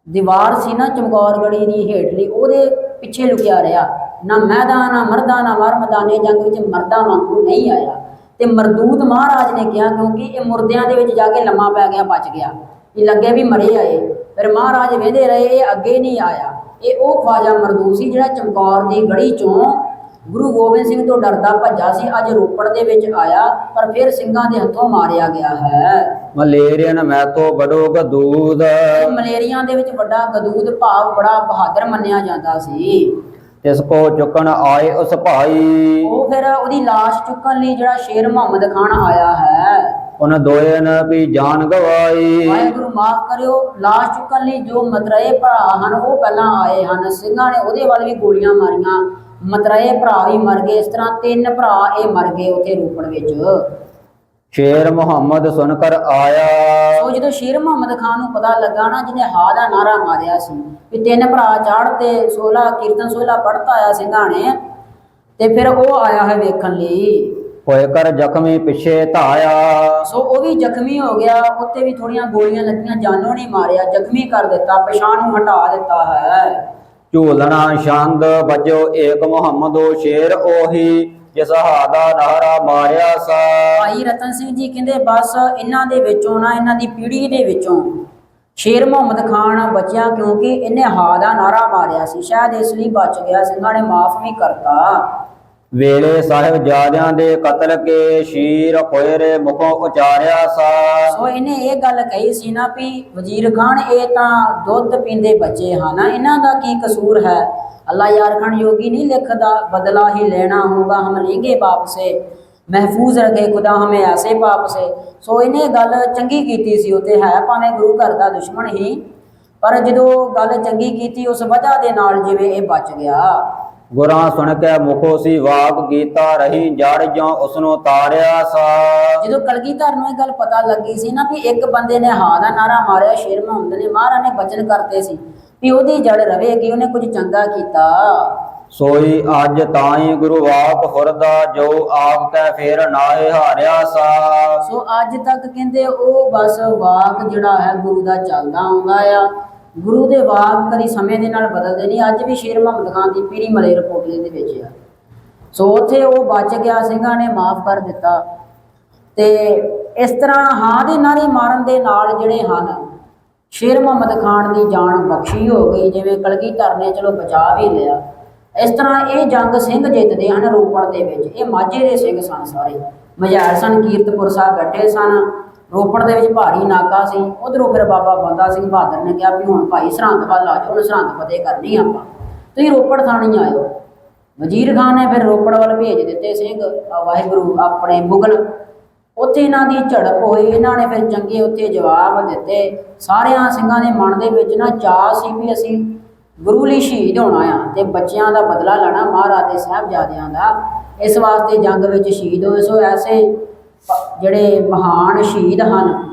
ਦੀਵਾਰ ਸੀ ਨਾ ਚਮਕੌਰ ਗੜੀ ਦੀ ਹੇਠਲੀ, ਉਹਦੇ ਪਿੱਛੇ ਲੁਕਿਆ ਰਿਹਾ। ਨਾ ਮੈਦਾਨ ਨਾ ਮਰਦਾਂ, ਨਾ ਵਾਰ ਮੈਦਾਨੇ ਜੰਗ ਵਿੱਚ ਮਰਦਾਂ ਵਾਂਗੂ ਨਹੀਂ ਆਇਆ। ਤੇ ਮਰਦੂਦ ਮਹਾਰਾਜ ਨੇ ਕਿਹਾ, ਕਿਉਂਕਿ ਇਹ ਮੁਰਦਿਆਂ ਦੇ ਵਿੱਚ ਜਾ ਕੇ ਲੰਮਾ ਪੈ ਗਿਆ, ਬਚ ਗਿਆ। ਇਹ ਲੱਗੇ ਵੀ ਮਰੇ ਆਏ। ਫਿਰ ਮਹਾਰਾਜ ਵੇਂਦੇ ਰਹੇ, ਇਹ ਅੱਗੇ ਨਹੀਂ ਆਇਆ। ਇਹ ਉਹ ਖਵਾਜਾ ਮਰਦੂਦ ਸੀ ਜਿਹੜਾ ਚਮਕੌਰ ਦੀ ਗੜੀ ਚੋਂ ਗੁਰੂ ਗੋਬਿੰਦ ਸਿੰਘ ਤੋਂ ਡਰਦਾ ਭੱਜਾ ਸੀ ਅੱਜ ਰੋਪੜ ਦੇ ਵਿੱਚ ਆਇਆ ਪਰ ਫਿਰ ਸਿੰਘਾਂ ਦੇ ਹੱਥੋਂ ਮਾਰਿਆ ਗਿਆ ਹੈ। ਮਲੇਰੀਅਨ ਮੈਥੋ ਬੜੋ ਗਦੂਦ। ਮਲੇਰੀਆ ਦੇ ਵਿੱਚ ਵੱਡਾ ਗਦੂਦ ਭਾਵ ਬੜਾ ਬਹਾਦਰ ਮੰਨਿਆ ਜਾਂਦਾ ਸੀ। ਤਿਸ ਕੋ ਚੁੱਕਣ ਆਏ ਉਸ ਭਾਈ। ਉਹ ਫਿਰ ਉਹਦੀ ਲਾਸ਼ ਚੁੱਕਣ ਲਈ ਜਿਹੜਾ ਸ਼ੇਰ ਮੁਹੰਮਦ ਖਾਨ ਆਇਆ ਹੈ। ਉਨ ਦੋਏ ਨ ਵੀ ਜਾਨ ਗਵਾਈ। ਵਾਹਿਗੁਰੂ ਮਾਫ ਕਰਿਓ ਲਾਸ਼ ਚੁੱਕਣ ਲਈ ਜੋ ਮਤਰਏ ਭਰਾ ਹਨ ਉਹ ਪਹਿਲਾਂ ਆਏ ਹਨ। ਸਿੰਘਾਂ ਨੇ ਉਹਦੇ ਵੱਲ ਵੀ ਗੋਲੀਆਂ ਮਾਰੀਆਂ। ਮਤਰਏ ਭਰਾ ਵੀ ਮਰ ਗਏ ਇਸ ਤਰ੍ਹਾਂ ਤਿੰਨ ਭਰਾ ਇਹ ਮਰ ਗਏ ਉੱਥੇ ਰੋਪੜ ਵਿੱਚ। ਸ਼ੇਰ ਮੁਹੰਮਦ ਸੁਨ ਕਰ ਆਇਆ। ਸੋ ਜਦੋਂ ਸ਼ੇਰ ਮੁਹੰਮਦ ਖਾਨ ਨੂੰ ਪਤਾ ਲੱਗਾ ਨਾ ਜਿਹਨੇ ਹਾ ਦਾ ਨਾਰਾ ਮਾਰਿਆ ਸੀ ਵੀ ਤਿੰਨ ਭਰਾ ਚੜ੍ਹ ਤੇ 16 ਕੀਰਤਨ 16 ਪੜਤਾ ਆਇਆ ਸਿੰਘਾਂ ਨੇ ਤੇ ਫਿਰ ਉਹ ਆਇਆ ਹੈ ਵੇਖਣ ਲਈ। ਹੋਏ ਕਰ ਜ਼ਖਮੀ ਪਿੱਛੇ ਧਾਇਆ। ਸੋ ਉਹ ਵੀ ਜ਼ਖਮੀ ਹੋ ਗਿਆ ਉੱਤੇ ਵੀ ਥੋੜੀਆਂ ਗੋਲੀਆਂ ਲੱਗੀਆਂ ਜਾਨੋਂ ਨਹੀਂ ਮਾਰਿਆ ਜ਼ਖਮੀ ਕਰ ਦਿੱਤਾ ਪਛਾਣ ਨੂੰ ਹਟਾ ਦਿੱਤਾ ਹੈ। ਝੂਲਣਾ ਛੰਦ ਵਜੋ ਏਕ ਮੁਹੰਮਦੋ ਸ਼ੇਰ ਉਹੀ, ਜਿਸ ਹਾਦਾ ਨਾਰਾ ਮਾਰਿਆ ਸਾ। ਭਾਈ ਰਤਨ ਸਿੰਘ ਜੀ ਕਹਿੰਦੇ, ਬਸ ਇਹਨਾਂ ਦੇ ਵਿੱਚੋਂ ਨਾ, ਇਹਨਾਂ ਦੀ ਪੀੜ੍ਹੀ ਦੇ ਵਿੱਚੋਂ ਸ਼ੇਰ ਮੁਹੰਮਦ ਖਾਨ ਬਚਿਆ, ਕਿਉਂਕਿ ਇਹਨੇ ਹਾ ਦਾ ਨਾਰਾ ਮਾਰਿਆ ਸੀ। ਸ਼ਾਇਦ ਇਸ ਲਈ ਬਚ ਗਿਆ, ਸਿੰਘਾਂ ਨੇ ਮਾਫ ਵੀ ਕਰਤਾ। ਵੇਲੇ ਸਾਹਿਬ ਜਾਦਿਆਂ ਦੇ ਕਤਲ ਕੇ ਸ਼ੀਰ ਖੋਇਰੇ ਮੁਖੋਂ ਉਚਾਰਿਆ ਸਾ। ਸੋ ਇਹਨੇ ਇਹ ਗੱਲ ਕਹੀ ਸੀ ਨਾ ਵੀ ਵਜ਼ੀਰ ਖਾਨ, ਇਹ ਤਾਂ ਦੁੱਧ ਪੀਂਦੇ ਬੱਚੇ ਹਨ। ਇਹਨਾਂ ਦਾ ਕੀ ਕਸੂਰ ਹੈ? ਅੱਲਾ ਯਾਰ ਖਾਨ ਯੋਗੀ ਨਹੀਂ ਲਿਖਦਾ, ਬਦਲਾ ਹੀ ਲੈਣਾ ਹੋਗਾ ਹਮ ਲੇਗੇ ਬਾਪ ਸੇ। ਮਹਿਫੂਜ਼ ਰਖੇ ਖੁਦਾ ਹਮੇ ਐਸੇ ਬਾਪ ਸੇ। ਸੋ ਇਹਨੇ ਗੱਲ ਚੰਗੀ ਕੀਤੀ ਸੀ ਉਤੇ ਹੈ ਭਾਵੇਂ ਗੁਰੂ ਘਰ ਦਾ ਦੁਸ਼ਮਣ ਹੀ। ਪਰ ਜਦੋਂ ਗੱਲ ਚੰਗੀ ਕੀਤੀ, ਉਸ ਵਜ੍ਹਾ ਦੇ ਨਾਲ ਜਿਵੇਂ ਇਹ ਬਚ ਗਿਆ। ਗੁਰਾਂ ਸੁਣ ਕੇ ਮੁਖੋ ਸੀ ਵਾਗ ਗੀਤਾ ਰਹੀ ਜੜ ਜੋ ਉਸਨੂੰ ਤਾਰਿਆ ਸਾ। ਜਦੋਂ ਕਲਗੀਧਰ ਨੂੰ ਇਹ ਗੱਲ ਪਤਾ ਲੱਗੀ ਸੀ ਨਾ ਵੀ ਇੱਕ ਬੰਦੇ ਨੇ ਹਾਂ ਦਾ ਨਾਰਾ ਮਾਰਿਆ ਸ਼ੇਰ ਮੁਹੰਮਦ ਨੇ ਮਹਾਰਾਜ ਨੇ ਬਚਨ ਕਰਤੇ ਸੀ ਵੀ ਉਹਦੀ ਜੜ ਰਵੇਗੀ ਉਹਨੇ ਕੁਝ ਚੰਗਾ ਕੀਤਾ। ਸੋਈ ਅੱਜ ਤਾਈ ਗੁਰੂ ਆਪ ਫੁਰਦਾ ਜੋ ਆਪ ਕੈ ਫੇਰ ਨਾਏ ਹਾਰਿਆ ਸਾ। ਸੋ ਅੱਜ ਤੱਕ ਕਹਿੰਦੇ ਉਹ ਬਸ ਵਾਕ ਜਿਹੜਾ ਹੈ ਗੁਰੂ ਦਾ ਚੱਲਦਾ ਆਉਂਦਾ ਆ। ਗੁਰੂ ਦੇ ਵਾਕ ਕਦੀ ਸਮੇਂ ਦੇ ਨਾਲ ਬਦਲਦੇ ਨਹੀਂ, ਅੱਜ ਵੀ ਸ਼ੇਰ ਮੁਹੰਮਦ ਖਾਨ ਦੀ ਪੀਰੀ ਮਲੇ ਮਲੇਰਕੋਟਲੇ ਦੇ ਵਿੱਚ ਆ। ਸੋ ਉੱਥੇ ਉਹ ਬਚ ਗਿਆ, ਸਿੰਘਾਂ ਨੇ ਮਾਫ ਕਰ ਦਿੱਤਾ ਤੇ ਇਸ ਤਰ੍ਹਾਂ ਹਾਂ ਦੇ ਨਾਰੇ ਮਾਰਨ ਦੇ ਨਾਲ ਜਿਹੜੇ ਹਨ, ਸ਼ੇਰ ਮੁਹੰਮਦ ਖਾਨ ਦੀ ਜਾਨ ਬਖਸ਼ੀ ਹੋ ਗਈ, ਜਿਵੇਂ ਕਲਗੀਧਰ ਨੇ ਚਲੋ ਬਚਾ ਵੀ ਲਿਆ। ਇਸ ਤਰ੍ਹਾਂ ਇਹ ਜੰਗ ਸਿੰਘ ਜਿੱਤਦੇ ਹਨ ਰੋਪੜ ਦੇ ਵਿੱਚ, ਇਹ ਮਾਝੇ ਦੇ ਸਿੰਘ ਸਨ ਸਾਰੇ। ਮਝੈਲ ਸਨ, ਕੀਰਤਪੁਰ ਸਾਹਿਬ ਬੈਠੇ ਸਨ। ਰੋਪੜ ਦੇ ਵਿੱਚ ਭਾਰੀ ਨਾਕਾ ਸੀ, ਉਧਰੋਂ ਫਿਰ ਬਾਬਾ ਬੰਦਾ ਸਿੰਘ ਬਹਾਦਰ ਨੇ ਕਿਹਾ ਵੀ ਹੁਣ ਭਾਈ ਸਰਹੰਦ ਵੱਲ ਆ ਜਾਓ, ਹੁਣ ਸਰਹੰਦ ਫਤਿਹ ਕਰਨੀ ਆਪਾਂ। ਤੁਸੀਂ ਰੋਪੜ ਥਾਣੀ ਆਇਓ। ਵਜ਼ੀਰ ਖਾਨ ਨੇ ਫਿਰ ਰੋਪੜ ਵੱਲ ਭੇਜ ਦਿੱਤੇ ਸਿੰਘ ਵਾਹਿਗੁਰੂ ਆਪਣੇ ਮੁਗਲ। ਉੱਥੇ ਇਹਨਾਂ ਦੀ ਝੜਪ ਹੋਈ, ਇਹਨਾਂ ਨੇ ਫਿਰ ਚੰਗੇ ਉੱਥੇ ਜਵਾਬ ਦਿੱਤੇ। ਸਾਰਿਆਂ ਸਿੰਘਾਂ ਦੇ ਮਨ ਦੇ ਵਿੱਚ ਨਾ ਚਾਅ ਸੀ ਵੀ ਅਸੀਂ ਗੁਰੂ ਲਈ ਸ਼ਹੀਦ ਹੋਣਾ ਆ ਤੇ ਬੱਚਿਆਂ ਦਾ ਬਦਲਾ ਲੈਣਾ ਮਹਾਰਾਜ ਦੇ ਸਾਹਿਬਜ਼ਾਦਿਆਂ ਦਾ। ਇਸ ਵਾਸਤੇ ਜੰਗ ਵਿੱਚ ਸ਼ਹੀਦ ਹੋਏ, ਸੋ ਐਸੇ ਜਿਹੜੇ ਮਹਾਨ ਸ਼ਹੀਦ ਹਨ,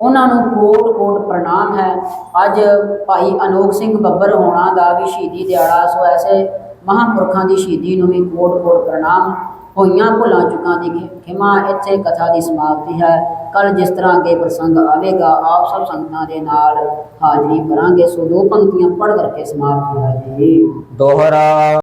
ਉਹਨਾਂ ਨੂੰ ਕੋਟ ਕੋਟ ਪ੍ਰਣਾਮ ਹੈ। ਅੱਜ ਭਾਈ ਅਨੋਖ ਸਿੰਘ ਬੱਬਰ ਹੋਣਾ ਦਾ ਵੀ ਸ਼ਹੀਦੀ ਦਿਹਾੜਾ, ਸੋ ਐਸੇ ਮਹਾਂਪੁਰਖਾਂ ਦੀ ਸ਼ਹੀਦੀ ਨੂੰ ਵੀ ਕੋਟ ਕੋਟ ਪ੍ਰਣਾਮ। ਹੋਈਆਂ ਭੁੱਲਾਂ ਚੁੱਕਾਂ ਦੀ ਖਿ- ਖਿਮਾ ਇੱਥੇ ਕਥਾ ਦੀ ਸਮਾਪਤੀ ਹੈ। ਕੱਲ ਜਿਸ ਤਰ੍ਹਾਂ ਅੱਗੇ ਪ੍ਰਸੰਗ ਆਵੇਗਾ, ਆਪ ਸਭ ਸੰਗਤਾਂ ਦੇ ਨਾਲ ਹਾਜ਼ਰੀ ਕਰਾਂਗੇ ਸੋ ਦੋ ਪੰਕਤੀਆਂ ਪੜ੍ਹ ਕਰਕੇ ਸਮਾਪਤੀ ਹੈ ਜੀ। ਦੋਹਰਾ